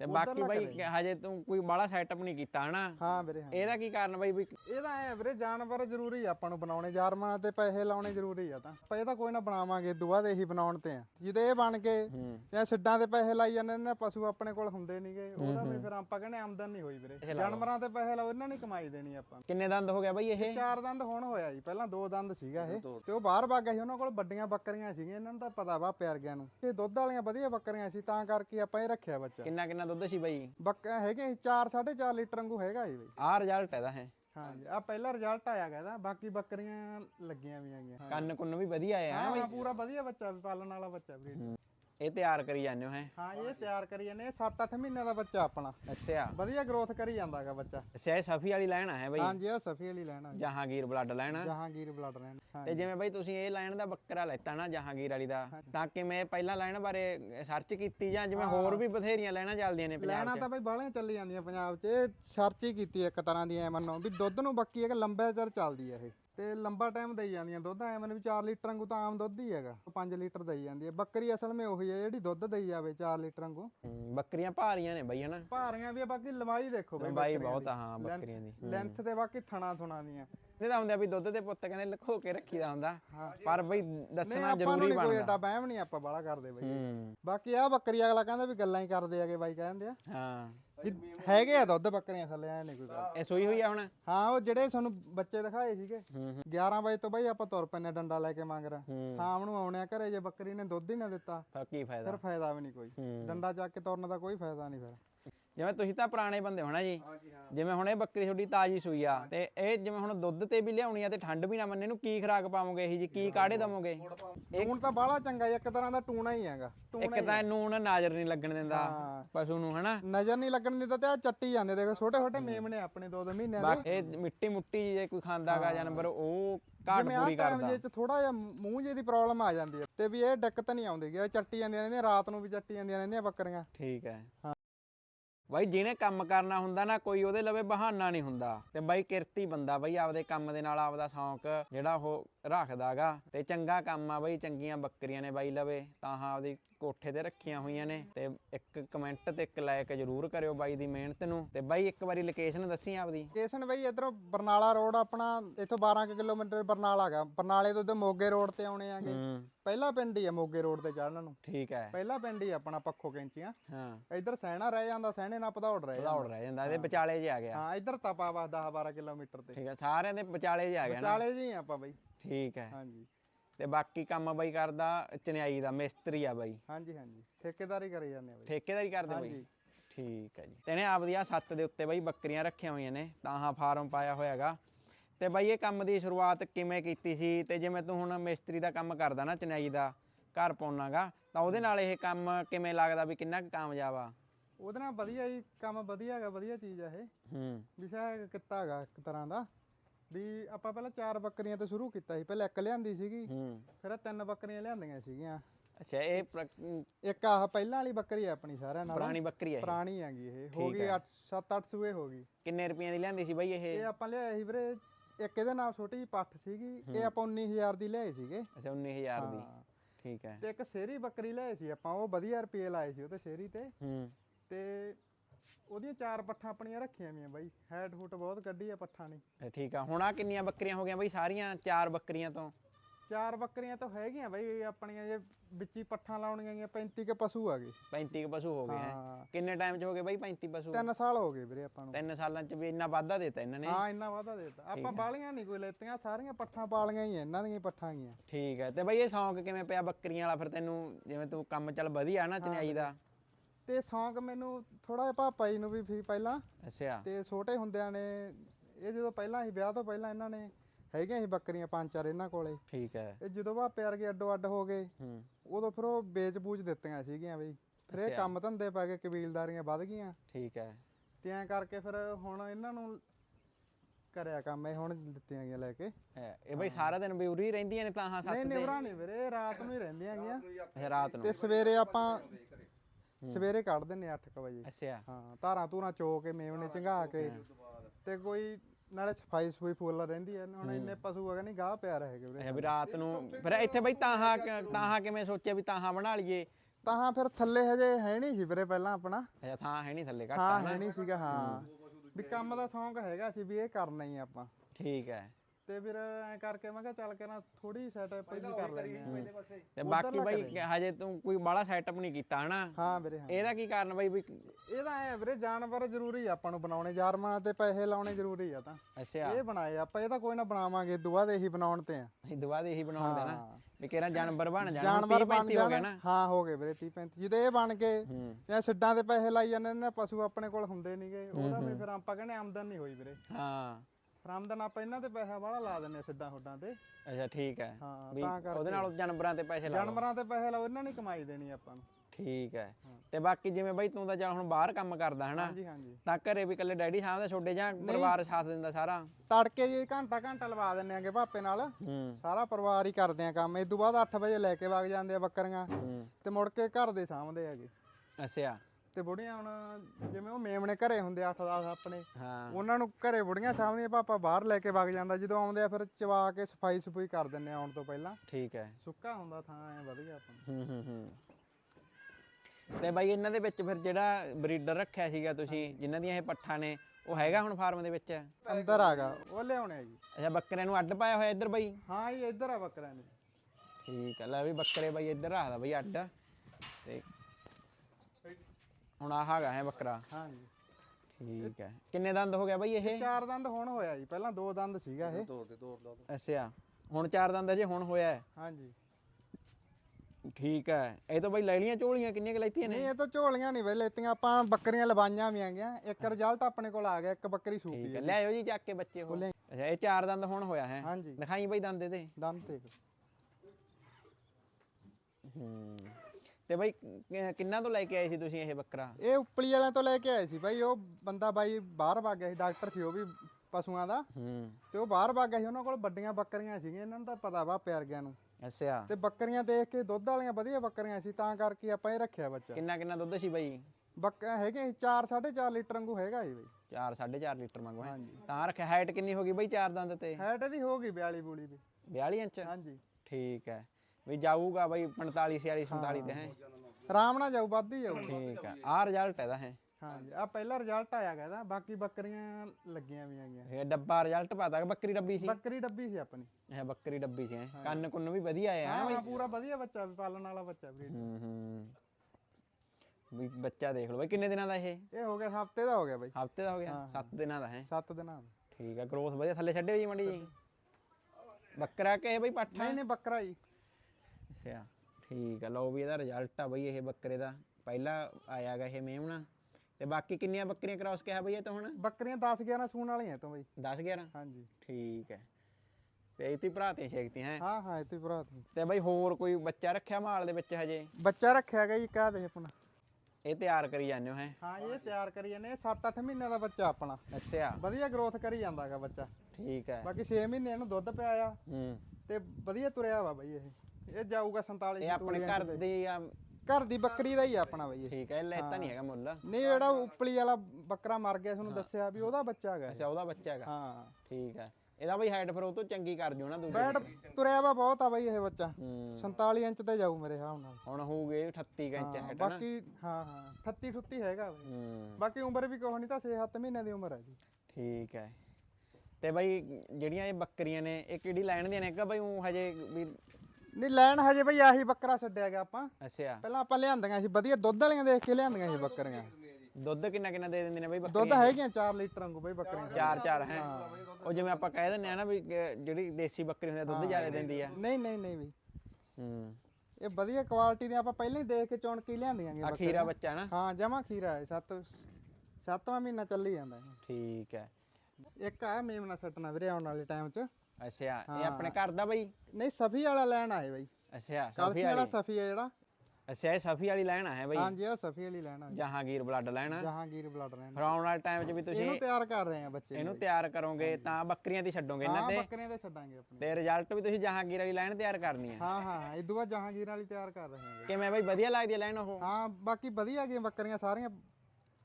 ਤੇ ਬਾਕੀ ਬਾਈ। ਹਜੇ ਤੂੰ ਕੋਈ ਬਾਹਲਾ ਸੈਟਅਪ ਨਹੀਂ ਕੀਤਾ ਹਨਾ? ਹਾਂ ਵੀਰੇ ਹਾਂ। ਇਹਦਾ ਕੀ ਕਾਰਨ ਬਾਈ ਵੀ ਇਹਦਾ ਐ ਵੀਰੇ ਜਾਨਵਰ ਜ਼ਰੂਰੀ ਆ ਆਪਾਂ ਨੂੰ ਬਣਾਉਣੇ ਜਾਰਮਾਂ ਤੇ ਪੈਸੇ ਲਾਉਣੇ ਜ਼ਰੂਰੀ ਆ ਤਾਂ। ਇਹ ਤਾਂ ਕੋਈ ਨਾ ਬਣਾਵਾਂਗੇ ਦੁਆ ਦੇ ਇਹੀ ਬਣਾਉਣ ਤੇ ਆ। ਜਦੋਂ ਇਹ ਬਣ ਕੇ ਜਾਂ ਸਿੱਡਾਂ ਤੇ ਪੈਸੇ ਲਾਈ ਜਾਂਦੇ ਨੇ ਪਸ਼ੂ ਆਪਣੇ ਕੋਲ ਹੁੰਦੇ ਨਹੀਂਗੇ ਉਹਦਾ ਵੀ ਫਿਰ ਆਪਾਂ ਕਹਿੰਦੇ ਆਮਦਨ ਨਹੀਂ ਹੋਈ ਵੀਰੇ। ਜਾਨਵਰਾਂ ਤੇ ਪੈਸੇ ਲਾਓ ਇਹਨਾਂ ਨੇ ਕਮਾਈ ਦੇਣੀ ਆਪਾਂ। ਕਿੰਨੇ ਦੰਦ ਹੋ ਗਿਆ ਬਾਈ ਇਹ? ਚਾਰ ਦੰਦ ਹੁਣ ਹੋਇਆ ਜੀ ਪਹਿਲਾਂ ਦੋ ਦੰਦ ਸੀਗਾ ਇਹ। ਤੇ ਉਹ ਬਾਹਰ ਭੱਗ ਗਿਆ ਸੀ ਉਹਨਾਂ ਕੋਲ ਵੱਡੀਆਂ ਬੱਕਰੀਆਂ ਸੀਗੀਆਂ ਇਹਨਾਂ ਨੂੰ ਤਾਂ ਪਤਾ ਵਾ ਪਿਆਰ ਗਿਆ ਨੂੰ। ਇਹ ਦੁੱਧ ਵਾਲੀਆਂ ਵਧੀਆ ਬੱਕਰੀਆਂ ਸੀ ਤਾਂ ਕਰਕੇ ਆਪਾਂ ਇਹ ਰੱਖਿਆ ਬੱਚਾ। ਕਿੰਨਾ ਕਿੰਨਾ ਦੁੱਧ ਸੀ ਬਾਈ। ਬੱਕ ਹੈਗੇ 4 4.5 ਲੀਟਰ ਵਾਂਗੂ ਹੈਗਾ ਜੀ ਬਈ। ਆਹ ਰਿਜ਼ਲਟ ਇਹਦਾ ਹੈ ਹਾਂਜੀ ਆ ਪਹਿਲਾ ਰਿਜ਼ਲਟ ਆਇਆ ਗਾ ਇਹਦਾ ਬਾਕੀ ਬੱਕਰੀਆਂ ਲੱਗੀਆਂ ਵੀ ਹੈਗੀਆਂ। ਹਾਂ ਕੰਨ ਕੁੰਨ ਵੀ ਵਧੀਆ ਹੈ ਹਾਂ, ਹਾਂ ਪੂਰਾ ਵਧੀਆ ਬੱਚਾ ਵੀ ਪਾਲਣ ਵਾਲਾ ਬੱਚਾ ਵੀ ਇਹ ਤਿਆਰ ਕਰੀ ਜਾਂਦੇ ਹੋ ਹੈ? ਹਾਂ ਇਹ ਤਿਆਰ ਕਰੀ ਜਾਂਦੇ 7-8 ਮਹੀਨਿਆਂ ਦਾ ਬੱਚਾ ਆਪਣਾ। ਅੱਛਾ। ਵਧੀਆ ਗਰੋਥ ਕਰੀ ਜਾਂਦਾਗਾ ਬੱਚਾ। ਅੱਛਾ ਇਹ ਸਫੀ ਵਾਲੀ ਲੈਣਾ ਹੈ ਬਾਈ? ਹਾਂਜੀ ਇਹ ਸਫੀ ਵਾਲੀ ਲੈਣਾ ਜਹਾਂਗੀਰ ਬਲੱਡ ਲੈਣਾ ਜਹਾਂਗੀਰ ਬਲੱਡ ਲੈਣ ਹਾਂ ਤੇ ਜਿਵੇਂ ਬਾਈ ਤੁਸੀਂ ਇਹ ਲਾਈਨ ਦਾ ਬੱਕਰਾ ਲੈਤਾ ਨਾ ਜਹਾਂਗੀਰ ਵਾਲੀ ਦਾ ਤਾਂ ਕਿਵੇਂ ਪਹਿਲਾਂ ਲਾਈਨ ਬਾਰੇ ਸਰਚ ਕੀਤੀ ਜਾਂ ਜਿਵੇਂ ਹੋਰ ਵੀ ਬਥੇਰੀਆਂ ਲੈਣਾ ਚੱਲਦੀਆਂ ਨੇ ਪੰਜਾਬ ਲੈਣਾ ਤਾਂ ਬਈ ਬਾਹਲੀਆਂ ਚੱਲੀ ਜਾਂਦੀਆਂ ਪੰਜਾਬ 'ਚ। ਇਹ ਸਰਚ ਹੀ ਕੀਤੀ ਇੱਕ ਤਰ੍ਹਾਂ ਦੀ ਐ ਮੰਨੋ ਵੀ ਦੁੱਧ ਨੂੰ ਬੱਕੀ ਹੈ ਕਿ ਲੰਬੇ ਚਿਰ ਚੱਲਦੀ ਹੈ ਇਹ। ਤੇ ਲੰਬਾ ਟਾਈਮ ਦੇਈ ਜਾਂਦੀਆਂ ਦੁੱਧ ਐ ਮੈਨੂੰ ਵੀ 4 ਲੀਟਰ ਵਾਂਗੂ ਤਾਂ ਆਮ ਦੁੱਧ ਹੀ ਹੈਗਾ 5 ਲੀਟਰ ਦੇਈ ਜਾਂਦੀ ਹੈ। ਬੱਕਰੀ ਅਸਲ ਵਿੱਚ ਉਹੀ ਹੈ ਜਿਹੜੀ ਦੁੱਧ ਦੇਈ ਜਾਵੇ 4 ਲੀਟਰ ਵਾਂਗੂ। ਬੱਕਰੀਆਂ ਭਾਰੀਆਂ ਨੇ ਬਾਈ ਹਨਾ? ਭਾਰੀਆਂ ਵੀ ਆ ਬਾਕੀ ਲੰਬਾਈ ਦੇਖੋ ਬਈ ਬਾਈ ਬਹੁਤ ਆ ਹਾਂ ਬੱਕਰੀਆਂ ਦੀ। ਲੈਂਥ ਤੇ ਬਾਕੀ ਥਣਾ ਥੁਣਾ ਦੀਆਂ। ਇਹ ਤਾਂ ਹੁੰਦੇ ਆ ਵੀ ਦੁੱਧ ਦੇ ਪੁੱਤ ਕਹਿੰਦੇ ਲੁਕੋ ਕੇ ਰੱਖੀਦਾ ਹੁੰਦਾ। ਪਰ ਬਈ ਦੱਸਣਾ ਜ਼ਰੂਰੀ ਨੀ ਕੋਈ ਬਣਦਾ। ਏਡਾ ਵਹਿਮ ਨਹੀਂ ਆਪਾਂ ਬਾਲਾ ਕਰਦੇ ਬਈ। ਬਾਕੀ ਆ ਬੱਕਰੀ ਅਗਲਾ ਕਹਿੰਦਾ ਵੀ ਗੱਲਾਂ ਹੀ ਕਰਦੇ ਆਗੇ ਬਾਈ ਕਹਿੰਦੇ ਆ। ਹਾਂ। ਹੈਗੇ ਆ ਦੁੱਧ ਬੱਕਰੀਆਂ ਥੱਲੇ ਐ ਨਹੀਂ ਕੋਈ ਗੱਲ। ਇਹ ਸੂਈ ਹੋਈ ਆ ਹੁਣ? ਹਾਂ ਉਹ ਜਿਹੜੇ ਤੁਹਾਨੂੰ ਬੱਚੇ ਦਿਖਾਏ ਸੀਗੇ। ਹੂੰ ਹੂੰ। 11 ਵਜੇ ਤੋਂ ਬਈ ਆਪਾਂ ਤੁਰ ਪੈਨੇ ਡੰਡਾ ਲੈ ਕੇ ਮੰਗਰ ਹੂੰ। ਸ਼ਾਮ ਨੂੰ ਆਉਣੇ ਆ ਘਰੇ ਜੇ ਬੱਕਰੀ ਨੇ ਦੁੱਧ ਹੀ ਨਾ ਦਿੱਤਾ ਫਿਰ ਕੀ ਫਾਇਦਾ? ਫਿਰ ਫਾਇਦਾ ਵੀ ਨਹੀਂ ਕੋਈ। ਡੰਡਾ ਚੱਕ ਕੇ ਤੁਰਨ ਦਾ ਕੋਈ ਫਾਇਦਾ ਨਹੀਂ ਫਿਰ। ਜਿਵੇਂ ਤੁਸੀਂ ਤਾਂ ਪੁਰਾਣੇ ਬੰਦੇ ਹੋਣਾ ਜੀ। ਜਿਵੇਂ ਹੁਣ ਇਹ ਬੱਕਰੀ ਤੁਹਾਡੀ ਤਾਜੀ ਸੂਈ ਆ ਤੇ ਇਹ ਜਿਵੇਂ ਹੁਣ ਦੁੱਧ ਤੇ ਵੀ ਲਿਆਉਣੀ ਆ ਤੇ ਠੰਡ ਵੀ ਨਾ ਮੰਨੇ ਨੂੰ ਕੀ ਖਰਾਕ ਪਾਵੋਗੇ ਇਹ ਜੀ? ਕੀ ਕਾੜੇ ਦਵੋਗੇ? ਟੂਣ ਤਾਂ ਬਾਹਲਾ ਚੰਗਾ ਇੱਕ ਤਰ੍ਹਾਂ ਦਾ ਟੂਣਾ ਹੀ ਹੈਗਾ। ਇੱਕ ਤਾਂ ਨੂਨ ਨਾਜ਼ਰ ਨਹੀਂ ਲੱਗਣ ਦਿੰਦਾ। ਪਸ਼ੂ ਨੂੰ ਹਨਾ? ਨਜ਼ਰ ਨਹੀਂ ਲੱਗਣ ਦਿੰਦਾ ਤੇ ਆ ਚੱਟੀ ਜਾਂਦੇ ਦੇਖੋ ਛੋਟੇ ਛੋਟੇ ਮੇਮਣੇ ਆਪਣੇ ਦੋ ਦੋ ਮਹੀਨਿਆਂ ਦੇ। ਇਹ ਮਿੱਟੀ ਮੁੱਟੀ ਜੇ ਕੋਈ ਖਾਂਦਾਗਾ ਜਾਨਵਰ ਉਹ ਘਾਟ ਪੂਰੀ ਕਰਦਾ। ਜੇ ਚ ਥੋੜਾ ਜਿਹਾ ਮੂੰਹ ਜੇ ਦੀ ਪ੍ਰੋਬਲਮ ਆ ਜਾਂਦੀ ਹੈ ਤੇ ਵੀ ਇਹ ਦਿੱਕਤ ਨਹੀਂ ਆਉਂਦੀ ਗੀ ਇਹ ਚੱਟੀ ਜਾਂਦੀਆਂ ਰਹਿੰਦੀਆਂ ਰਾਤ ਨੂੰ ਵੀ ਚੱਟੀ ਜਾਂਦੀਆਂ ਰਹਿੰਦੀਆਂ ਬੱਕਰੀਆਂ। ਠੀਕ ਹਾਂ। ਬਾਈ ਜਿਹਨੇ ਕੰਮ ਕਰਨਾ ਹੁੰਦਾ ਨਾ, ਕੋਈ ਉਹਦੇ ਲਵੇ ਬਹਾਨਾ ਨਹੀਂ ਹੁੰਦਾ। ਤੇ ਬਾਈ ਕਿਰਤੀ ਬੰਦਾ, ਬਾਈ ਆਪਦੇ ਕੰਮ ਦੇ ਨਾਲ ਆਪਦਾ ਸ਼ੌਂਕ ਜਿਹੜਾ ਉਹ ਰੱਖਦਾਗਾ। ਤੇ ਚੰਗਾ ਕੰਮ ਆ ਬਾਈ, ਚੰਗੀਆਂ ਬੱਕਰੀਆਂ ਨੇ ਬਾਈ ਲਵੇ, ਤਾਂ ਹਾਂ ਆਪਦੀ ਕੋਠੇ ਤੇ ਰੱਖੀਆਂ ਹੋਈਆਂ ਨੇ ਤੇ ਇੱਕ ਕਮੈਂਟ ਤੇ ਇੱਕ ਲਾਇਕ ਜ਼ਰੂਰ ਕਰਿਓ ਬਾਈ ਦੀ ਮਿਹਨਤ ਨੂੰ। ਤੇ ਬਾਈ ਇੱਕ ਵਾਰੀ ਲੋਕੇਸ਼ਨ ਦੱਸੀ ਆਪਦੀ। ਕੇਸਨ ਬਈ ਇਧਰੋਂ ਬਰਨਾਲਾ ਰੋਡ ਆਪਣਾ ਇੱਥੋਂ 12 ਕੁ ਕਿਲੋਮੀਟਰ ਬਰਨਾਲਾ ਹੈਗਾ। ਬਰਨਾਲੇ ਤੋਂ ਤੇ ਮੋਗੇ ਰੋਡ ਤੇ ਆਉਣੇ ਆਗੇ ਪਹਿਲਾ ਪਿੰਡ ਹੀ ਆ ਮੋਗੇ ਰੋਡ ਤੇ ਚੜਨ ਨੂੰ। ਠੀਕ ਹੈ। ਪਹਿਲਾ ਪਿੰਡ ਹੀ ਆਪਣਾ ਪੱਖੋ ਕੈਂਚੀਆਂ। ਹਾਂ। ਇੱਧਰ ਸੈਣਾ ਰਹਿ ਜਾਂਦਾ ਸੈਣੇ ਨਾਲ ਭਦੌੜ ਰਹਿ ਜਾਂਦਾ। ਦੌੜ ਰਹਿ ਜਾਂਦਾ ਇਹਦੇ ਵਿਚਾਲੇ ਜੇ ਆ ਗਿਆ। ਹਾਂ ਇੱਧਰ ਤਪਾਵਾ 10 12 ਕਿਲੋਮੀਟਰ ਤੇ। ਠੀਕ ਹੈ ਸਾਰਿਆਂ ਦੇ ਵਿਚਾਲੇ ਜੇ ਆ ਗਿਆ ਨਾ। ਚਾਲੇ ਜੀ ਆਪਾਂ ਬਈ। ਠੀਕ ਹੈ। ਹਾਂਜੀ। ਤੇ ਬਾਕੀ ਕੰਮ ਬਾਈ ਕਰਦਾ ਚਨਿਆਈ ਦਾ ਮਿਸਤਰੀ ਆ ਬਾਈ। ਹਾਂਜੀ ਹਾਂਜੀ। ਠੇਕੇਦਾਰੀ ਕਰੀ ਜਾਂਦੇ ਆ ਬਈ। ਠੇਕੇਦਾਰੀ ਕਰਦੇ ਬਾਈ। ਹਾਂਜੀ। ਠੀਕ ਹੈ ਜੀ। ਤੇ ਆਪਦੀ ਆ ਸੱਤ ਦੇ ਉੱਤੇ ਬਾਈ ਬੱਕਰੀਆਂ ਰੱਖੀਆਂ ਹੋਈਆਂ ਨੇ ਤਾਂ ਹਾਂ ਫਾਰਮ ਪਾਇਆ ਹੋਇਆਗਾ। ਤੇ ਬਾਈ ਇਹ ਕੰਮ ਦੀ ਸ਼ੁਰੂਆਤ ਕਿਵੇਂ ਕੀਤੀ ਸੀ? ਤੇ ਜਿਵੇਂ ਤੂੰ ਹੁਣ ਮਿਸਤਰੀ ਦਾ ਕੰਮ ਕਰਦਾ ਨਾ ਚਨਿਆਈ ਦਾ ਘਰ ਪਾਉਣਾਗਾ ਤਾਂ ਉਹਦੇ ਨਾਲ ਇਹ ਕੰਮ ਕਿਵੇਂ ਲੱਗਦਾ ਵੀ ਕਿੰਨਾ ਕੁ ਕਾਮਯਾਬ ਆ? ਉਹਦੇ ਨਾਲ ਵਧੀਆ ਜੀ ਕੰਮ ਵਧੀਆ ਹੈਗਾ ਵਧੀਆ ਚੀਜ਼ ਆ ਇਹ। ਹੂੰ। ਵਿਸ਼ਾ ਕਿੱਤਾ ਹੈਗਾ ਇੱਕ ਤਰ੍ਹਾਂ ਦਾ। ਵੀ ਆਪਾਂ ਪਹਿਲਾਂ ਚਾਰ ਬੱਕਰੀਆਂ ਤੋਂ ਸ਼ੁਰੂ ਕੀਤਾ ਸੀ। ਪਹਿਲਾਂ ਇੱਕ ਲਿਆਂਦੀ ਸੀਗੀ ਹੂੰ। ਫਿਰ ਇਹ ਤਿੰਨ ਬੱਕਰੀਆਂ ਲਿਆਂਦੀਆਂ ਸੀਗੀਆਂ। ਅੱਛਾ ਇਹ ਪ੍ਰ- ਇੱਕ ਆਹ ਪਹਿਲਾਂ ਵਾਲੀ ਬੱਕਰੀ ਆ ਆਪਣੀ ਸਾਰਿਆਂ ਨਾਲ। ਪੁਰਾਣੀ ਬੱਕਰੀ ਹੈ ਇਹ। ਪੁਰਾਣੀ ਹੈਗੀ ਇਹ। ਹੋ ਗਈ 8 7-8 ਸੂਏ ਹੋ ਗਈ। ਕਿੰਨੇ ਰੁਪਈਆਂ ਦੀ ਲਿਆਂਦੀ ਸੀ ਬਾਈ ਇਹ? ਇਹ ਆਪਾਂ ਲਿਆਏ ਸੀ ਵੀਰੇ ਇੱਕ ਇਹਦੇ ਨਾਲ ਛੋਟੀ ਜਿਹੀ ਪੱਠ ਸੀਗੀ। ਇਹ ਆਪਾਂ 19000 ਦੀ ਲਿਆਏ ਸੀਗੇ। ਅੱਛਾ 19000 ਦੀ। ਹਾਂ। ਠੀਕ ਹੈ ਤੇ ਇੱਕ ਸ਼ੇਰੀ ਬੱਕਰੀ ਲਿਆਏ ਸੀ ਆਪਾਂ ਉਹ ਵਧੀਆ ਰੁਪਏ ਲਾਏ ਸੀ ਉਹ ਤੇ ਸ਼ੇਰੀ ਤੇ। ਹੂੰ। ਤੇ ਉਹਦੀਆਂ ਚਾਰ ਪੱਠਾਂ ਆਪਣੀਆਂ ਰੱਖੀਆਂ ਵੀਆਂ ਬਾਈ। ਹੈਡ ਫੁੱਟ ਬਹੁਤ ਕੱਢੀ ਆ ਪੱਠਾਂ ਨੇ। ਇਹ ਠੀਕ ਆ ਹੁਣ ਆ ਕਿੰਨੀਆਂ ਬੱਕਰੀਆਂ ਹੋ ਗਈਆਂ ਬਾਈ? ਸਾਰੀਆਂ ਚਾਰ ਬੱਕਰੀਆਂ ਤੋਂ। ਚਾਰ ਬੱਕਰੀਆਂ ਤਾਂ ਹੈਗੀਆਂ ਬਾਈ ਆਪਣੀਆਂ ਜੇ ਵਿੱਚੀ ਪੱਠਾਂ ਲਾਉਣੀਆਂ ਗਈਆਂ 35 ਕੇ ਪਸ਼ੂ ਆ ਗਏ। 35 ਕੁ ਪਸ਼ੂ ਹੋ ਗਏ ਹੈ? ਹਾਂ। ਕਿੰਨੇ ਟਾਈਮ ਚ ਹੋ ਗਏ ਬਾਈ 35 ਪਸ਼ੂ? ਤਿੰਨ ਸਾਲ ਹੋ ਗਏ ਵੀਰੇ ਆਪਾਂ ਨੂੰ। ਤਿੰਨ ਸਾਲਾਂ ਚ ਵੀ ਇੰਨਾ ਵਾਧਾ ਦਿੱਤਾ ਇਹਨਾਂ ਨੇ। ਹਾਂ ਇੰਨਾ ਵਾਧਾ ਦੇਤਾ। ਆਪਾਂ ਬਾਲੀਆਂ ਨਹੀਂ ਕੋਈ ਲੈਤੀਆਂ ਸਾਰੀਆਂ ਪੱਠਾਂ ਪਾਲੀਆਂ ਹੀ ਆ, ਇਹਨਾਂ ਦੀਆਂ ਹੀ ਪੱਠਾਂ ਠੀਕ ਹੈ ਤੇ ਬਾਈ ਇਹ ਸ਼ੌਂਕ ਕਿਵੇਂ ਪਿਆ ਬੱਕਰੀਆਂ ਵਾਲਾ? ਫਿਰ ਤੈਨੂੰ ਜਿਵੇਂ ਤੂੰ ਕੰਮ ਚੱਲ ਵਧੀਆ ਨਾ ਚਨਿਆਈ ਦਾ। ਤੇ ਸ਼ੌਂਕ ਮੈਨੂੰ ਥੋੜਾ ਜਿਹਾ ਪਾਪਾ ਜੀ ਨੂੰ ਵੀ ਸੀ ਪਹਿਲਾਂ। ਅੱਛਾ। ਤੇ ਛੋਟੇ ਹੁੰਦਿਆਂ ਨੇ ਇਹ ਜਦੋਂ ਪਹਿਲਾਂ ਸੀ ਵਿਆਹ ਤੋਂ ਪਹਿਲਾਂ ਇਹਨਾਂ ਨੇ ਹੈਗੀਆਂ ਸੀ ਬੱਕਰੀਆਂ ਪੰਜ ਚਾਰ ਇਹਨਾਂ ਕੋਲੇ। ਠੀਕ ਹੈ। ਇਹ ਜਦੋਂ ਪਾਪੇ ਵਰਗੇ ਅੱਡੋ ਅੱਡ ਹੋ ਗਏ ਹੂੰ। ਉਦੋਂ ਫਿਰ ਉਹ ਵੇਚ-ਬੂਚ ਦਿੱਤੀਆਂ ਸੀਗੀਆਂ ਬਈ। ਫਿਰ ਇਹ। ਕੰਮ ਧੰਦੇ ਪੈ ਗਏ ਕਬੀਲਦਾਰੀਆਂ ਵੱਧ ਗਈਆਂ। ਠੀਕ ਹੈ। ਤੇ ਐਂ ਕਰਕੇ ਫਿਰ ਹੁਣ ਇਹਨਾਂ ਨੂੰ ਕਰਿਆ ਕੰਮ ਇਹ ਹੁਣ ਦਿੱਤੀਆਂ ਗਈਆਂ ਲੈ ਕੇ। ਇਹ ਬਾਈ ਸਾਰਾ ਦਿਨ ਬਿਉਰੀ ਰਹਿੰਦੀਆਂ ਨੇ ਤਾਂ ਹਾਂ ਨਹੀਂ ਸੱਤ ਤੇ ਨਿਵਰਾ ਨਹੀਂ ਵੀਰੇ ਰਾਤ ਨੂੰ ਹੀ ਰਹਿੰਦੀਆਂ ਗੀਆਂ ਅੱਛਾ, ਰਾਤ ਨੂੰ ਤੇ ਸਵੇਰੇ ਆਪਾਂ ਸਵੇਰੇ ਕੱਢ ਦਿੰਨੇ 8 ਵਜੇ। ਅੱਛਾ। ਹਾਂ ਧਾਰਾਂ ਧੂਰਾਂ ਚੋ ਕੇ ਮੇਵਣੇ ਚੰਗਾ ਕੇ। ਤੇ ਕੋਈ ਨਾਲੇ ਸਫ਼ਾਈ ਸਫੂਈ ਫੁੱਲ ਰਹਿੰਦੀ ਹੈ ਹੁਣ ਇੰਨੇ ਪਸ਼ੂ ਹੈਗੇ ਨਹੀਂ ਗਾਹ ਪਿਆ ਰਹੇ ਵੀਰੇ ਅੱਛਾ ਵੀ ਰਾਤ ਨੂੰ ਫਿਰ ਇੱਥੇ ਬਾਈ ਤਾਹਾਂ ਕ- ਤਾਹਾਂ ਕਿਵੇਂ ਸੋਚਿਆ ਵੀ ਤਾਹਾਂ ਬਣਾ ਲਈਏ? ਤਾਂ ਫਿਰ ਥੱਲੇ ਹਜੇ ਹੈ ਨਹੀਂ ਸੀ ਵੀਰੇ ਪਹਿਲਾਂ ਆਪਣਾ। ਅੱਛਾ ਥਾਂ ਹੈ ਨਹੀਂ ਥੱਲੇ ਘੱਟ ਹੈ ਨਹੀਂ ਸੀਗਾ ਹਾਂ। ਵੀ ਕੰਮ ਦਾ ਸ਼ੌਂਕ ਹੈਗਾ ਸੀ ਵੀ ਇਹ ਕਰਨਾ ਹੀ ਆਪਾਂ। ਠੀਕ ਹੈ। ਤੇ ਫਿਰ ਐ ਕਰਕੇ ਮੈਂ ਕਿਹਾ ਚੱਲ ਕੇ ਨਾ ਥੋੜੀ ਸੈਟਅਪ ਪਹਿਲੀ ਕਰ ਲੈਂਦੇ ਆ ਤੇ ਬਾਕੀ ਬਾਈ ਹਜੇ ਤੂੰ ਕੋਈ ਬਾਹਲਾ ਸੈਟਅਪ ਨਹੀਂ ਕੀਤਾ ਹਨਾ? ਹਾਂ ਵੀਰੇ ਹਾਂ। ਇਹਦਾ ਕੀ ਕਾਰਨ ਬਾਈ ਵੀ ਇਹਦਾ ਐ ਵੀਰੇ ਜਾਨਵਰ ਜ਼ਰੂਰੀ ਆ ਆਪਾਂ ਨੂੰ ਬਣਾਉਣੇ ਜਾਰਮਾਂ ਤੇ ਪੈਸੇ ਲਾਉਣੇ ਜ਼ਰੂਰੀ ਆ ਤਾਂ। ਅੱਛਾ। ਇਹ ਬਣਾਏ ਆਪਾਂ ਇਹ ਤਾਂ ਕੋਈ ਨਾ ਬਣਾਵਾਂਗੇ ਦੁਆ ਦੇ ਇਹੀ ਬਣਾਉਣ ਤੇ ਆ। ਇਹੀ ਬਣਾਉਂਦੇ ਨਾ। ਹਾਂ। ਵੀ ਕਿਹੜਾ ਜਾਨਵਰ ਬਣ ਜਾਣ ਜਾਨਵਰ ਬਣ 35 ਹੋ ਗਏ ਜਾਣ। ਨਾ। ਹਾਂ ਹੋ ਗਏ ਵੀਰੇ 30 35 ਜਦੋਂ ਇਹ ਬਣ ਹੂੰ। ਜਾਂ ਸਿੱਡਾਂ ਦੇ ਪੈਸੇ ਲਾਈ ਜਾਂਦੇ ਨੇ ਪਸ਼ੂ ਆਪਣੇ ਕੋਲ ਹੁੰਦੇ ਨਹੀਂਗੇ ਉਹਦਾ ਵੀ ਫਿਰ ਆਪਾਂ ਕਹਿੰਦੇ ਆਮਦਨ ਨਹੀਂ ਹੋਈ ਵੀਰੇ। ਹਾਂ। ਫਿਰ ਆਮਦਨ ਆਪਾਂ ਇਹਨਾਂ ਤੇ ਪੈਸਾ ਵਾਲਾ ਲਾ ਦਿੰਨੇ ਸਿੱਡਾਂ ਹੁੱਡਾਂ ਤੇ। ਅੱਛਾ ਠੀਕ ਹੈ। ਹਾਂ ਵੀ ਤਾਂ ਕਰਕੇ। ਉਹਦੇ ਨਾਲ ਜਾਨਵਰਾਂ ਤੇ ਪੈਸੇ ਲਾ ਲਓ। ਜਾਨਵਰਾਂ ਤੇ ਪੈਸੇ ਲਾਓ ਇਹਨਾਂ ਨੇ ਕਮਾਈ ਦੇਣੀ ਆਪਾਂ ਨੂੰ। ਠੀਕ ਹੈ। ਤੇ ਬਾਕੀ ਜਿਵੇਂ ਬਾਈ ਤੂੰ ਤਾਂ ਚੱਲ ਹੁਣ ਬਾਹਰ ਕੰਮ ਕਰਦਾ ਹਨਾ? ਹਾਂਜੀ ਹਾਂਜੀ। ਤਾਂ ਘਰੇ ਵੀ ਇਕੱਲੇ ਡੈਡੀ ਸਾਹਮਣੇ ਛੋਡੇ ਜਾਂ ਪਰਿਵਾਰ ਸਾਥ ਦਿੰਦਾ ਸਾਰਾ? ਤੜਕੇ ਜੀ ਘੰਟਾ ਘੰਟਾ ਲਵਾ ਦਿੰਨੇ ਆਂਗੇ ਭਾਪੇ ਨਾਲ। ਹੂੰ। ਸਾਰਾ ਪਰਿਵਾਰ ਹੀ ਕਰਦੇ ਆ ਕੰਮ। ਇਸ ਤੋਂ ਬਾਅਦ 8 ਵਜੇ ਲੈ ਕੇ ਵਗ ਜਾਂਦੇ ਆ ਬੱਕਰੀਆਂ। ਹੂੰ। ਤੇ ਮੁੜ ਕੇ ਘਰ ਦੇ ਸਾਂਭਦੇ ਹੈਗੇ। ਅੱਛਾ। ਤੇ ਬੁੜੀਆਂ ਹੁਣ ਜਿਵੇਂ ਉਹ ਮੇਮਣੇ ਘਰੇ ਹੁੰਦੇ 8-10 ਆਪਣੇ ਹਾਂ। ਉਹਨਾਂ ਨੂੰ ਘਰੇ ਬੁੜੀਆਂ ਸਾਂਭਦੀਆਂ ਪਾਪਾ ਬਾਹਰ ਲੈ ਕੇ ਵਗ ਜਾਂਦਾ ਜਦੋਂ ਆਉਂਦੇ ਆ ਫਿਰ ਚਵਾ ਕੇ ਸਫ਼ਾਈ ਸਫੂਈ ਕਰ ਦਿੰਨੇ ਆਉਣ ਤੋਂ ਪਹਿਲਾਂ। ਠੀਕ ਹੈ। ਸੁੱਕਾ ਹੁੰਦਾ ਥਾਂ ਐ ਵਧੀਆ ਆਪਾਂ ਨੂੰ। ਹੂੰ ਹੂੰ ਹੂੰ। ਤੇ ਬਾਈ ਇਹਨਾਂ ਦੇ ਵਿੱਚ ਫਿਰ ਜਿਹੜਾ ਬਰੀਡਰ ਰੱਖਿਆ ਸੀਗਾ ਤੁਸੀਂ ਜਿਨ੍ਹਾਂ ਦੀਆਂ ਇਹ ਪੱਠਾਂ ਨੇ ਉਹ ਹੈਗਾ ਹੁਣ ਫਾਰਮ ਦੇ ਵਿੱਚ? ਅੰਦਰ ਆਗਾ ਉਹ ਲਿਆਉਣੇ ਆ ਜੀ। ਅੱਛਾ ਬੱਕਰਿਆਂ ਨੂੰ ਅੱਡ ਪਾਇਆ ਹੋਇਆ ਇੱਧਰ ਬਾਈ? ਹਾਂ ਜੀ ਇੱਧਰ ਆ ਬੱਕਰਿਆਂ ਦੇ। ਠੀਕ ਹੈ ਲੈ ਵੀ ਬੱਕਰੇ ਬਾਈ ਇੱਧਰ ਰੱਖਦਾ ਬਾਈ ਅੱਡ। ਤੇ ਹੁਣ ਆਹ ਹੈਗਾ ਹੈ ਬੱਕਰਾ। ਹਾਂ ਜੀ ਠੀਕ ਹੈ। ਕਿੰਨੇ ਦੰਦ ਹੋ ਗਿਆ ਬਾਈ ਇਹ? ਚਾਰ ਦੰਦ ਹੁਣ ਹੋਇਆ ਜੀ। ਪਹਿਲਾਂ ਦੋ ਦੰਦ ਸੀਗਾ ਇਹ। ਅੱਛਾ। ਹੁਣ ਚਾਰ ਦੰਦ ਅਜੇ ਹੁਣ ਹੋਇਆ ਹੈ। ਹਾਂ ਜੀ ਠੀਕ ਹੈ। ਇਹ ਤਾਂ ਬਾਈ ਲੈ ਲੀਆਂ ਝੋਲੀਆਂ ਕਿੰਨੀਆਂ ਕੁ ਲੈਤੀਆਂ ਨਹੀਂ ਨੇ ਇਹ ਤਾਂ ਝੋਲੀਆਂ ਨਹੀਂ ਵੇ ਲੈਤੀਆਂ ਆਪਾਂ ਬੱਕਰੀਆਂ ਲਵਾਈਆਂ ਵੀ ਆਗੀਆਂ ਇੱਕ ਰਿਜ਼ਲਟ ਆਪਣੇ ਕੋਲ ਆ ਗਿਆ ਇੱਕ ਬੱਕਰੀ ਸੂਪੀ ਠੀਕ ਹੈ। ਹੈ ਲਿਆਇਓ ਜੀ ਚੱਕ ਕੇ ਬੱਚੇ ਲੈ। ਅੱਛਾ ਇਹ ਚਾਰ ਦੰਦ ਹੁਣ ਹੋਇਆ ਹੈ। ਹਾਂ ਦਿਖਾਈ ਬਾਈ ਦੰਦ ਇਹਦੇ। ਦੰਦ ਤੇ ਹੂੰ। ਤੇ ਬਾਈ ਕਿ- ਕਿੰਨਾ ਤੋਂ ਲੈ ਕੇ ਆਏ ਸੀ ਤੁਸੀਂ ਇਹ ਬੱਕਰਾ? ਇਹ ਉਪਲੀ ਵਾਲਿਆਂ ਤੋਂ ਲੈ ਕੇ ਆਏ ਸੀ ਬਾਈ ਉਹ ਬੰਦਾ ਬਾਈ ਬਾਹਰ ਭੱਗ ਗਿਆ ਸੀ ਡਾਕਟਰ ਸੀ ਉਹ ਵੀ ਪਸ਼ੂਆਂ ਦਾ। ਹੂੰ। ਤੇ ਉਹ ਬਾਹਰ ਭੱਗ ਗਿਆ ਸੀ ਉਹਨਾਂ ਕੋਲ ਵੱਡੀਆਂ ਬੱਕਰੀਆਂ ਸੀਗੀਆਂ ਇਹਨਾਂ ਨੂੰ ਤਾਂ ਪਤਾ ਵਾ ਪਿਆਰ ਗਿਆ ਨੂੰ। ਅੱਛਾ। ਤੇ ਬੱਕਰੀਆਂ ਦੇਖ ਕੇ ਦੁੱਧ ਵਾਲੀਆਂ ਵਧੀਆ ਬੱਕਰੀਆਂ ਸੀ ਤਾਂ ਕਰਕੇ ਆਪਾਂ ਇਹ ਰੱਖਿਆ ਬੱਚਾ। ਕਿੰਨਾ ਕਿੰਨਾ ਦੁੱਧ ਸੀ ਬਾਈ? ਬੱਕ ਹੈਗੇ 4 4.5 ਲੀਟਰ ਵਾਂਗੂ ਹੈਗਾ ਜੀ ਬਾਈ। 4 4.5 ਲੀਟਰ ਮੰਗੋ ਹੈ। ਹਾਂਜੀ। ਤਾਂ ਰੱਖਿਆ ਹਾਈਟ ਕਿੰਨੀ ਹੋ ਗਈ ਬਾਈ ਚਾਰ ਦੰਦ ਤੇ? ਹੈਟ ਇਹਦੀ ਹੋ ਗਈ 42 ਬੂਲੀ ਦੀ। 42 ਇੰਚ? ਹਾਂਜੀ। ਠੀਕ ਹੈ। ਵੀ ਜਾਊਗਾ ਬਾਈ 45 46 47 ਤੇ ਹੈ। ਆਰਾਮ ਨਾਲ ਜਾਊ ਵੱਧ ਹੀ ਜਾਊ। ਠੀਕ ਹੈ ਆਹ ਰਿਜ਼ਲਟ ਇਹਦਾ ਹੈ। ਹਾਂਜੀ ਆ ਪਹਿਲਾ ਰਿਜ਼ਲਟ ਆਇਆ ਗਾ ਇਹਦਾ ਬਾਕੀ ਬੱਕਰੀਆਂ ਲੱਗੀਆਂ ਵੀ ਆਗੀਆਂ ਇਹ ਡੱਬਾ ਰਿਜ਼ਲਟ ਪਤਾ ਬੱਕਰੀ ਡੱਬੀ ਸੀ? ਬੱਕਰੀ ਡੱਬੀ ਸੀ ਆਪਣੀ। ਇਹ ਬੱਕਰੀ ਡੱਬੀ ਸੀ। ਕੰਨ ਕੁੰਨ ਵੀ ਵਧੀਆ ਆ ਹੈ ਹਾਂ ਪੂਰਾ ਵਧੀਆ ਬੱਚਾ ਵੀ ਪਾਲਣ ਵਾਲਾ ਬੱਚਾ ਵੀ। ਹੂੰ ਹੂੰ। ਵੀ ਬੱਚਾ ਦੇਖ ਲਓ ਬਾਈ ਕਿੰਨੇ ਦਿਨਾਂ ਦਾ ਇਹ? ਇਹ ਹੋ ਗਿਆ ਹਫ਼ਤੇ ਦਾ ਹੋ ਗਿਆ ਬਾਈ। ਹਫ਼ਤੇ ਦਾ ਹੋ ਗਿਆ? 7 ਦਿਨਾਂ ਦਾ ਹੈ? 7 ਦਿਨਾਂ ਦਾ। ਠੀਕ ਹੈ ਗਰੋਥ ਵਧੀਆ ਥੱਲੇ ਛੱਡਿਓ ਜੀ ਮੰਡੀ ਜੀ ਬੱਕਰਾ ਕਿ ਇਹ ਬਾਈ ਪੱਠਾ? ਨਹੀਂ ਨਹੀਂ ਬੱਕਰਾ ਜੀ। ਅੱਛਾ। ਠੀਕ ਹੈ ਲਓ ਵੀ ਇਹਦਾ ਰਿਜ਼ਲਟ ਆ ਬਈ ਇਹ ਬੱਕਰੇ ਦਾ। ਪਹਿਲਾ ਆਇਆਗਾ ਇਹ ਮੇਮਣਾ। ਤੇ ਬਾਕੀ ਕਿੰਨੀਆਂ ਬੱਕਰੀਆਂ ਕ੍ਰਾਸ ਕਿਹਾ ਬਈ ਇਹ ਤਾਂ ਹੁਣ? ਬੱਕਰੀਆਂ 10 11 ਸੂਣ ਵਾਲੀਆਂ ਤੋਂ ਬਾਈ। 10 11 ਹਾਂਜੀ। ਠੀਕ ਹੈ। ਤੇ ਇਹ ਤੀ ਭਰਾ ਤੇ ਛੇਕਤੀ ਹੈ? ਹਾਂ ਹਾਂ ਇਹ ਤੇ ਭਰਾ ਤੂੰ। ਤੇ ਬਈ ਹੋਰ ਕੋਈ ਬੱਚਾ ਰੱਖਿਆ ਮਾਲ ਦੇ ਵਿੱਚ ਹਜੇ? ਬੱਚਾ ਰੱਖਿਆ ਗਿਆ ਜੀ ਕਾ ਦੇ ਆਪਣਾ ਇਹ ਤਿਆਰ ਕਰੀ ਜਾਂਦੇ ਹੋ ਹੈ? ਹਾਂ ਇਹ ਤਿਆਰ ਕਰੀ ਜਾਂਦੇ 7-8 ਮਹੀਨਿਆਂ ਦਾ ਬੱਚਾ ਆਪਣਾ। ਅੱਛਾ। ਵਧੀਆ ਗਰੋਥ ਕਰੀ ਜਾਂਦਾਗਾ ਬੱਚਾ। ਠੀਕ ਹੈ। ਬਾਕੀ 6 ਮਹੀਨੇ ਇਹਨੂੰ ਦੁੱਧ ਪਿਆ ਆ। ਹੂੰ। ਤੇ ਵਧੀਆ ਤੁਰਿਆ ਵਾ ਬਾਈ ਇਹ। ਇਹ ਜਾਊਗਾ 47 ਇਹ ਆਪਣੇ ਘਰ ਦੇ ਆ। ਘਰ ਦੀ ਬੱਕਰੀ ਦਾ ਹੀ ਆ ਆਪਣਾ ਬਾਈ ਠੀਕ ਹੈ ਲੈਤਾ ਨਹੀਂ ਹੈਗਾ ਮੁੱਲ। ਨਹੀਂ ਜਿਹੜਾ ਉਪਲੀ ਵਾਲਾ ਬੱਕਰਾ ਮਰ ਗਿਆ ਤੁਹਾਨੂੰ ਦੱਸਿਆ ਵੀ ਉਹਦਾ ਬੱਚਾ ਹੈਗਾ। ਅੱਛਾ ਉਹਦਾ ਬੱਚਾ ਹੈਗਾ। ਹਾਂ। ਠੀਕ ਹੈ। ਇਹਦਾ ਬਈ ਹਾਈਟ ਫਿਰ ਉਹ ਤੋਂ ਚੰਗੀ ਕਰ ਦਿਓ ਨਾ ਦੂਜੇ ਬੈਡ ਤੁਰਿਆ ਵਾ ਬਹੁਤ ਆ ਬਾਈ ਇਹ ਬੱਚਾ। ਹੂੰ। 47 ਇੰਚ ਤੇ ਜਾਊ ਮੇਰੇ ਹਿਸਾਬ ਨਾਲ। ਹੁਣ ਹੋਊਗੇ 38 ਇੰਚ ਹਾਂ, ਹਾਈਟ ਨਾ? ਬਾਕੀ ਹਾਂ ਹਾਂ। 38 38 ਹੈਗਾ ਬਾਕੀ ਉਮਰ ਵੀ ਕੋਹ ਨਹੀਂ ਤਾਂ 6-7 ਮਹੀਨੇ ਦੀ ਉਮਰ ਹੈ ਜੀ। ਠੀਕ ਹੈ। ਤੇ ਬਈ ਜਿਹੜੀਆਂ ਇਹ ਬੱਕਰੀਆਂ ਨੇ ਇਹ ਕਿਹੜੀ ਲਾਈਨ ਦੀਆਂ ਨੇ? ਕਿ ਬਈ ਉਹ ਹਜੇ ਵੀ ਨਹੀਂ ਲੈਣ ਹਜੇ ਬਈ ਆਹੀ ਬੱਕਰਾ ਛੱਡਿਆ ਗਿਆ ਆਪਾਂ। ਅੱਛਾ। ਪਹਿਲਾਂ ਆਪਾਂ ਲਿਆਂਦੀਆਂ ਸੀ ਵਧੀਆ ਦੁੱਧ ਵਾਲੀਆਂ ਦੇਖ ਕੇ ਲਿਆਂਦੀਆਂ ਸੀ ਬੱਕਰੀਆਂ। ਦੁੱਧ ਕਿੰਨਾ ਕਿੰਨਾ ਦੇ ਦਿੰਦੇ ਨੇ ਬਈ ਦੁੱਧ ਬੱਕਰੀਆਂ? ਹੈਗੀਆਂ 4 ਲੀਟਰ ਵਾਂਗੂ ਬਈ ਬੱਕਰੀਆਂ। ਚਾਰ ਚਾਰ ਹੈ? ਉਹ ਜਿਵੇਂ ਆਪਾਂ ਕਹਿ ਦਿੰਦੇ ਆ ਨਾ ਵੀ ਕਿ ਜਿਹੜੀ ਦੇਸੀ ਬੱਕਰੀ ਹੁੰਦੀ ਆ ਦੁੱਧ ਜ਼ਿਆਦਾ ਦਿੰਦੀ ਆ। ਨਹੀਂ ਨਹੀਂ ਨਹੀਂ ਬਈ। ਹੂੰ। ਇਹ ਵਧੀਆ ਕੁਆਲਿਟੀ ਦੀਆਂ ਆਪਾਂ ਪਹਿਲਾਂ ਹੀ ਦੇਖ ਕੇ ਚੁਣ ਕੇ ਹੀ ਲਿਆਂਦੀਆਂ ਗੀਆਂ ਅਖੀਰਾ ਬੱਚਾ ਨਾ? ਹਾਂ ਜਮਾ ਖੀਰਾ ਹੈ ਸੱਤ ਸੱਤਵਾਂ ਮਹੀਨਾ ਚੱਲੀ ਜਾਂਦਾ ਇਹ। ਠੀਕ ਹੈ। ਇੱਕ ਆ ਮੇਮਣਾ ਸੱਟਣਾ ਵੀਰੇ ਆਉਣ ਵਾਲੇ ਟਾਈਮ 'ਚ। ਅੱਛਾ ਇਹ ਆਪਣੇ ਘਰ ਦਾ ਬਈ? ਨਹੀਂ ਸਫੀ ਵਾਲਾ ਲੈਣ ਆਏ ਬਈ। ਅੱਛਾ ਸਫੀ ਵਾਲਾ। ਸਫੀ ਹੈ ਜਿਹੜਾ। ਅੱਛਾ ਇਹ ਸਫੀ ਵਾਲੀ ਲੈਣਾ ਹੈ ਬਈ? ਹਾਂਜੀ ਆ ਸਫੀ ਵਾਲੀ ਲੈਣ ਜਹਾਂਗੀਰ ਬਲੱਡ ਲੈਣਾ। ਜਹਾਂਗੀਰ ਬਲੱਡ ਲੈਣ। ਫਿਰ ਆਉਣ ਵਾਲੇ ਟਾਈਮ 'ਚ ਵੀ ਤੁਸੀਂ ਇਹਨੂੰ ਤਿਆਰ ਕਰ ਰਹੇ ਆ ਬੱਚੇ ਇਹਨੂੰ ਤਿਆਰ ਕਰੋਗੇ ਤਾਂ ਬੱਕਰੀਆਂ ਦੀ ਛੱਡੋਗੇ ਇਹਨਾਂ ਹਾਂ ਤੇ? ਬੱਕਰੀਆਂ ਦੇ ਛੱਡਾਂਗੇ ਆਪਣੇ। ਤੇ ਰਿਜ਼ਲਟ ਵੀ ਤੁਸੀਂ ਜਹਾਂਗੀਰ ਵਾਲੀ ਲਾਈਨ ਤਿਆਰ ਕਰਨੀ ਹੈ ਹਾਂ ਹਾਂ ਇਦੋਂ ਬਾਅਦ ਜਹਾਂਗੀਰ ਵਾਲੀ ਤਿਆਰ ਕਰ ਰਹੇ ਹਾਂ ਕਿਵੇਂ ਬਈ ਵਧੀਆ ਲੱਗਦੀ ਹੈ ਲਾਈਨ ਉਹ? ਹਾਂ ਬਾਕੀ ਵਧੀਆ ਗਈਆਂ ਬੱਕਰੀਆਂ ਸਾਰੀਆਂ।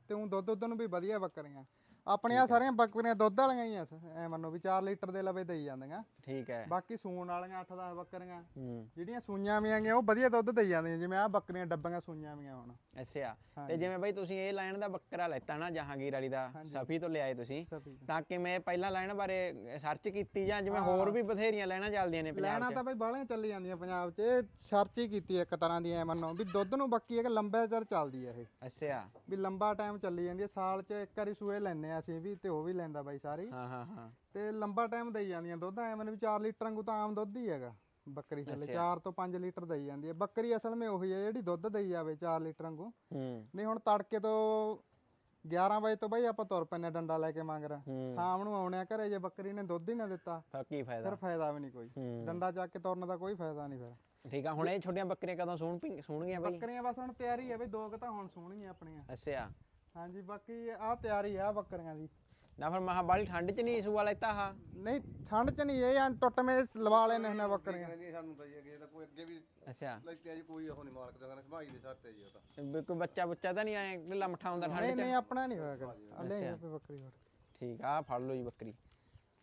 ਤੇ ਉਹ ਦੁੱਧ ਦੁੱਧ ਨੂੰ ਵੀ ਵਧੀਆ ਬੱਕਰੀਆਂ। ਆਪਣੀਆਂ ਸਾਰੀਆਂ ਬੱਕਰੀਆਂ ਦੁੱਧ ਵਾਲੀਆਂ ਹੀ ਆ ਐ ਮੰਨੋ ਵੀ 4 ਲੀਟਰ ਦੇ ਲਵੇ ਦੇਈ ਜਾਂਦੀਆਂ। ਠੀਕ ਹੈ। ਬਾਕੀ ਸੂਣ ਵਾਲੀਆਂ 8-10 ਬੱਕਰੀਆਂ। ਹੂੰ। ਜਿਹੜੀਆਂ ਸੂਈਆਂ ਵੀਆਂ ਗੀਆਂ ਉਹ ਵਧੀਆ ਦੁੱਧ ਦੇਈ ਜਾਂਦੀਆਂ ਜਿਵੇਂ ਆ ਬੱਕਰੀਆਂ ਡੱਬੀਆਂ ਸੂਈਆਂ ਵੀਆਂ ਹੁਣ। ਅੱਛਾ। ਤੇ। ਜਿਵੇਂ ਬਾਈ ਤੁਸੀਂ ਇਹ ਲਾਈਨ ਦਾ ਬੱਕਰਾ ਲੈਤਾ ਨਾ ਜਹਾਂਗੀਰ ਵਾਲੀ ਦਾ ਸਫੀ ਤੋਂ ਲਿਆਏ ਤੁਸੀਂ ਤਾਂ। ਕਿਵੇਂ ਪਹਿਲਾਂ ਲਾਈਨ ਬਾਰੇ ਸਰਚ ਕੀਤੀ ਜਾਂ ਜਿਵੇਂ ਹੋਰ ਵੀ ਬਥੇਰੀਆਂ ਲਾਈਨਾਂ ਚੱਲਦੀਆਂ ਨੇ ਪੰਜਾਬ ਲੈਣਾ 'ਚ? ਤਾਂ ਬਈ ਬਾਹਲੀਆਂ ਚੱਲੀ ਜਾਂਦੀਆਂ ਪੰਜਾਬ 'ਚ। ਇਹ ਸਰਚ ਹੀ ਕੀਤੀ ਇੱਕ ਤਰ੍ਹਾਂ ਦੀ ਐ ਮੰਨੋ ਵੀ ਦੁੱਧ ਨੂੰ ਬੱਕੀ ਇੱਕ ਲੰਬੇ ਚਿਰ ਚੱਲਦੀ ਐ ਇਹ। ਅੱਛਾ। ਵੀ ਲੰਬਾ ਟਾਈਮ ਚੱਲੀ ਜਾਂਦੀ ਹੈ ਸਾਲ 'ਚ ਇੱਕ ਵਾਰੀ ਸੂਏ ਲੈਨੇ ਆ ਅਸੀਂ ਵੀ ਤੇ ਉਹ ਵੀ ਲੈਂਦਾ ਬਾਈ ਸਾਰੀ। ਹਾਂ ਹਾਂ ਹਾਂ। ਤੇ ਲੰਬਾ ਟਾਈਮ ਦੇਈ ਜਾਂਦੀਆਂ ਦੁੱਧ ਐ ਮੈਨੂੰ ਵੀ 4 ਲੀਟਰ ਵਾਂਗੂ ਤਾਂ ਆਮ ਦੁੱਧ ਹੀ ਹੈਗਾ ਬੱਕਰੀ ਥੱਲੇ। 4 ਤੋਂ 5 ਲੀਟਰ ਦੇਈ ਜਾਂਦੀ ਹੈ। ਬੱਕਰੀ ਅਸਲ ਵਿੱਚ ਉਹੀ ਹੈ ਜਿਹੜੀ ਦੁੱਧ ਦੇਈ ਜਾਵੇ 4 ਲੀਟਰ ਵਾਂਗੂ ਨਹੀਂ ਹੁਣ ਤੜਕੇ ਤੋਂ 11 ਵਜੇ ਤੋਂ ਬਾਈ ਆਪਾਂ ਤੁਰ ਪੈਨੇ ਡੰਡਾ ਲੈ ਕੇ ਮੰਗਰ। ਸ਼ਾਮ ਨੂੰ ਆਉਣਿਆ ਘਰੇ ਜੇ ਬੱਕਰੀ ਨੇ ਦੁੱਧ ਹੀ ਨਾ ਦਿੱਤਾ ਫਿਰ ਕੀ ਫਾਇਦਾ? ਫਿਰ ਫਾਇਦਾ ਵੀ ਨਹੀਂ ਕੋਈ। ਡੰਡਾ ਚੱਕ ਕੇ ਤੁਰਨ ਦਾ ਕੋਈ ਫਾਇਦਾ ਨਹੀਂ ਫਿਰ। ਠੀਕ ਆ ਹੁਣ ਇਹ ਛੋਟੀਆਂ ਬੱਕਰੀਆਂ ਕਦੋਂ ਸੂਣ ਸੂਣਗੀਆਂ ਬਾਈ? ਬੱਕਰੀਆਂ ਬਸ ਹੁਣ ਤਿਆਰੀ ਹੈ ਬਈ ਦੋ ਕੁ ਤਾਂ ਹੁਣ ਸੋਹਣਗੀਆਂ ਆਪਣੀਆਂ। ਅੱਛਾ। ਹਾਂਜੀ ਬਾਕੀ ਆਹ ਤਿਆਰੀ ਆ ਬੱਕਰੀਆਂ ਦੀ। ਨਾ ਫਿਰ ਮਹਾ ਬਾਲੀ ਠੰਡ 'ਚ ਨਹੀਂ ਸੂਆ ਲੈਤਾ ਹਾ? ਨਹੀਂ ਠੰਡ ਚ ਨਹੀਂ ਇਹ ਆਂ ਟੁੱਟਵੇਂ ਲਵਾ ਲੈਨੇ ਹੁੰਦੇ ਬੱਕਰੀਆਂ। ਕਹਿੰਦੀ ਸਾਨੂੰ ਤਾਂ ਜੀ ਅੱਗੇ ਤਾਂ ਕੋਈ ਅੱਗੇ ਵੀ ਅੱਛਾ। ਲੈਤੇ ਜੀ ਕੋਈ ਉਹ ਨਹੀਂ ਮਾਲਕ ਦਾ ਕਹਿੰਦਾ ਸਮਾਈ ਦੇ ਸਾਥ ਤੇ ਜੀ ਉਹ ਤਾਂ। ਵੀ ਕੋਈ ਬੱਚਾ ਬੁੱਚਾ ਤਾਂ ਨਹੀਂ ਆਏ ਢਿੱਲਾ ਮੱਠਾ ਹੁੰਦਾ ਠੰਡ ਨਹੀਂ 'ਚ? ਨਹੀਂ ਆਪਣਾ ਨਹੀਂ ਹੋਇਆ ਆ ਲੈ ਆਪੇ ਬੱਕਰੀ ਹੋਰ। ਠੀਕ ਆ ਫੜ ਲਓ ਜੀ ਬੱਕਰੀ।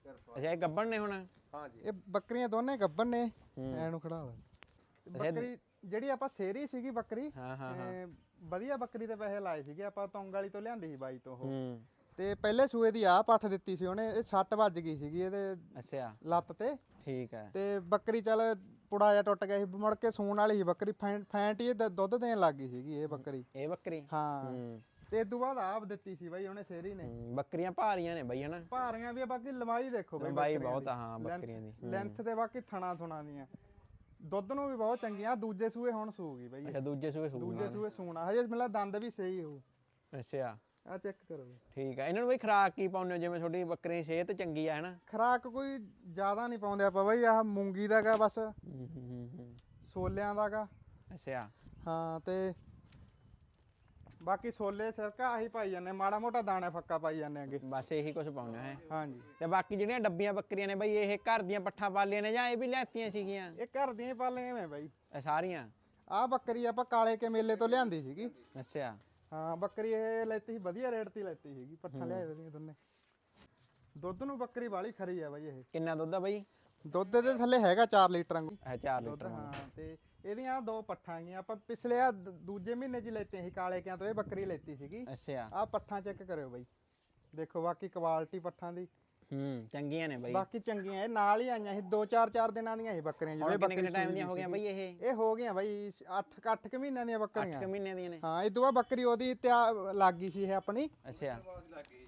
ਅੱਛਾ ਇਹ ਗੱਬਣ ਨੇ ਹੁਣ? ਹਾਂ ਜੀ। ਇਹ ਬੱਕਰੀਆਂ ਦੋਨੇ ਗੱਬਨ ਨੇ ਐ ਨੂੰ ਖੜਾ ਲਾ। ਤੇ ਬੱਕਰੀ ਜਿਹੜੀ ਆਪਾਂ ਸੇਰੀ ਸੀਗੀ ਬੱਕਰੀ ਹਾਂ ਹਾਂ। ਇਹ ਵਧੀਆ ਬੱਕਰੀ ਦੇ ਪੈਸੇ ਲਾਏ ਸੀਗੇ ਆਪਾਂ ਤੌਂਗ ਵਾਲੀ ਤੋਂ ਲਿਆਂਦੀ ਸੀ ਬਾਈ ਤੋਂ ਉਹ। ਹੂੰ। ਤੇ ਪਹਿਲੇ ਸੂਏ ਦੀ ਆ ਪੱਠ ਦਿੱਤੀ ਸੀ ਉਹਨੇ ਇਹ ਸੱਟ ਵੱਜ ਗਈ ਸੀਗੀ ਇਹਦੇ ਅੱਛਾ। ਲੱਤ ਤੇ। ਠੀਕ ਹੈ। ਤੇ ਬੱਕਰੀ ਚੱਲ ਪੁੜਾ ਜਿਹਾ ਟੁੱਟ ਗਿਆ ਸੀ ਮੁੜ ਕੇ ਸੂਣ ਵਾਲੀ ਸੀ ਬੱਕਰੀ ਫੈਂਟ ਹੀ ਇਹ ਦ- ਦੁੱਧ ਦੇਣ ਲੱਗ ਗਈ ਸੀਗੀ ਇਹ ਬੱਕਰੀ। ਇਹ ਬੱਕਰੀ? ਹਾਂ। ਹੂੰ। ਤੇ ਇਸ ਤੋਂ ਬਾਅਦ ਆਪ ਦਿੱਤੀ ਸੀ ਬਾਈ ਉਹਨੇ ਸੇਰੀ ਨੇ। ਹੂੰ, ਬੱਕਰੀਆਂ ਭਾਰੀਆਂ ਨੇ ਬਈ ਹਨਾ? ਭਾਰੀਆਂ ਵੀ ਆ ਬਾਕੀ ਲੰਬਾਈ ਦੇਖੋ ਬਾਈ ਲੰਬਾਈ ਬਹੁਤ। ਆ ਹਾਂ ਬੱਕਰੀਆਂ ਦੀ। ਲੈਂਥ ਤੇ ਬਾਕੀ ਥਣਾ ਥੁਣਾ ਦੀਆਂ। ਦੁੱਧ ਨੂੰ ਵੀ ਬਹੁਤ ਚੰਗੀਆਂ ਦੂਜੇ ਸੂਏ ਹੁਣ ਸੂਗੀ ਬਾਈ। ਅੱਛਾ ਦੂਜੇ ਸੂਏ ਸੂ ਦੂਜੇ ਸੂਏ ਸੂਣਾ ਹਜੇ ਮੇਰਾ ਦੰਦ ਵੀ ਸਹੀ ਹੋ ਅੱਛਾ। ਆ ਚੈੱਕ ਕਰੋ। ਠੀਕ ਆ ਇਹਨਾਂ ਨੂੰ ਬਈ ਖਰਾਕ ਕੀ ਪਾਉਂਦੇ ਹੋ? ਜਿਵੇਂ ਤੁਹਾਡੀ ਬੱਕਰੀ ਦੀ ਸਿਹਤ ਚੰਗੀ ਆ ਹਨਾ? ਖਰਾਕ ਕੋਈ ਜ਼ਿਆਦਾ ਨਹੀਂ ਪਾਉਂਦੇ ਆਪਾਂ ਬਾਈ ਆਹ ਮੂੰਗੀ ਦਾ ਗਾ ਬਸ। ਹੂੰ, ਹੂੰ, ਹੂੰ, ਹੂੰ। ਛੋਲਿਆਂ ਦਾ ਗਾ। ਅੱਛਾ। ਹਾਂ ਤੇ ਬਾਕੀ ਛੋਲੇ ਸਿਰਕਾ ਆਹੀ ਪਾਈ ਜਾਂਦੇ ਮਾੜਾ ਮੋਟਾ ਦਾਣਾ ਫੱਕਾ ਪਾਈ ਜਾਂਦੇ ਅੱਗੇ। ਬਸ ਇਹੀ ਕੁਝ ਪਾਉਂਦੇ ਹੋ ਹਾਂਜੀ। ਤੇ ਬਾਕੀ ਜਿਹੜੀਆਂ ਡੱਬੀਆਂ ਬੱਕਰੀਆਂ ਨੇ ਬਈ ਇਹ ਘਰ ਦੀਆਂ ਪੱਠਾਂ ਪਾਲੀਆਂ ਨੇ ਜਾਂ ਇਹ ਵੀ ਲਿਆਤੀਆਂ ਸੀਗੀਆਂ? ਇਹ ਘਰ ਦੀਆਂ ਹੀ ਪਾਲੀਆਂ ਮੈਂ ਬਾਈ। ਇਹ ਸਾਰੀਆਂ? ਆਹ ਬੱਕਰੀ ਆਪਾਂ ਕਾਲੇ ਕੇ ਮੇਲੇ ਤੋਂ ਲਿਆਂਦੀ ਸੀਗੀ। ਅੱਛਾ। ਹਾਂ ਬੱਕਰੀ ਇਹ ਲੈਤੀ ਸੀ ਵਧੀਆ ਰੇਟ ਤੇ ਲੈਤੀ ਸੀਗੀ ਪੱਠਾ ਲਿਆਏ ਉਹਦੀਆਂ ਦੋਨੇ। ਦੁੱਧ ਨੂੰ ਬੱਕਰੀ ਵਾਲੀ ਖਰੀ ਆ ਬਾਈ ਇਹ। ਕਿੰਨਾ ਦੁੱਧ ਆ ਬਈ? ਦੁੱਧ ਦੇ ਥੱਲੇ ਹੈਗਾ 4 ਲੀਟਰ ਵਾਂਗੂ। ਇਹ 4 ਦੁੱਧ ਲੀਟਰ ਹਾਂ ਤੇ ਇਹਦੀਆਂ ਦੋ ਪੱਠਾਂ ਗਈਆਂ ਆਪਾਂ ਪਿਛਲੇ ਆ ਦ- ਦੂਜੇ ਮਹੀਨੇ 'ਚ ਹੀ ਲੈਤੇ ਸੀ ਕਾਲੇ ਕਿਆਂ ਤੋਂ ਇਹ ਬੱਕਰੀ ਲੈਤੀ ਸੀਗੀ। ਅੱਛਾ। ਆਹ ਪੱਠਾਂ ਚੈੱਕ ਕਰਿਓ ਬਾਈ। ਦੇਖੋ ਬਾਕੀ ਕੁਆਲਿਟੀ ਪੱਠਾਂ ਦੀ। ਹੂੰ ਚੰਗੀਆਂ ਨੇ ਬਈ। ਬਾਕੀ ਚੰਗੀਆਂ ਇਹ ਨਾਲ ਹੀ ਆਈਆਂ ਸੀ 2-4-4 ਦਿਨਾਂ ਦੀਆਂ ਸੀ ਬੱਕਰੀਆਂ ਹੁਣ ਜਿਹਦੇ ਕਿੰਨੇ ਕਿੰਨੇ ਬੱਕਰੀ ਟਾਈਮ ਦੀਆਂ ਹੋ ਗਈਆਂ ਬਈ ਇਹ? ਇਹ ਹੋ ਗਈਆਂ ਬਾਈ 8 8 ਮਹੀਨਿਆਂ ਦੀਆਂ ਬੱਕਰੀਆਂ। 8 ਮਹੀਨੇ ਦੀਆਂ ਨੇ। ਹਾਂ ਇਹ ਤੋਂ ਬਾਅਦ ਬੱਕਰੀ ਉਹਦੀ ਤਿਆਰ ਲੱਗ ਗਈ ਸੀ ਇਹ ਆਪਣੀ। ਅੱਛਾ।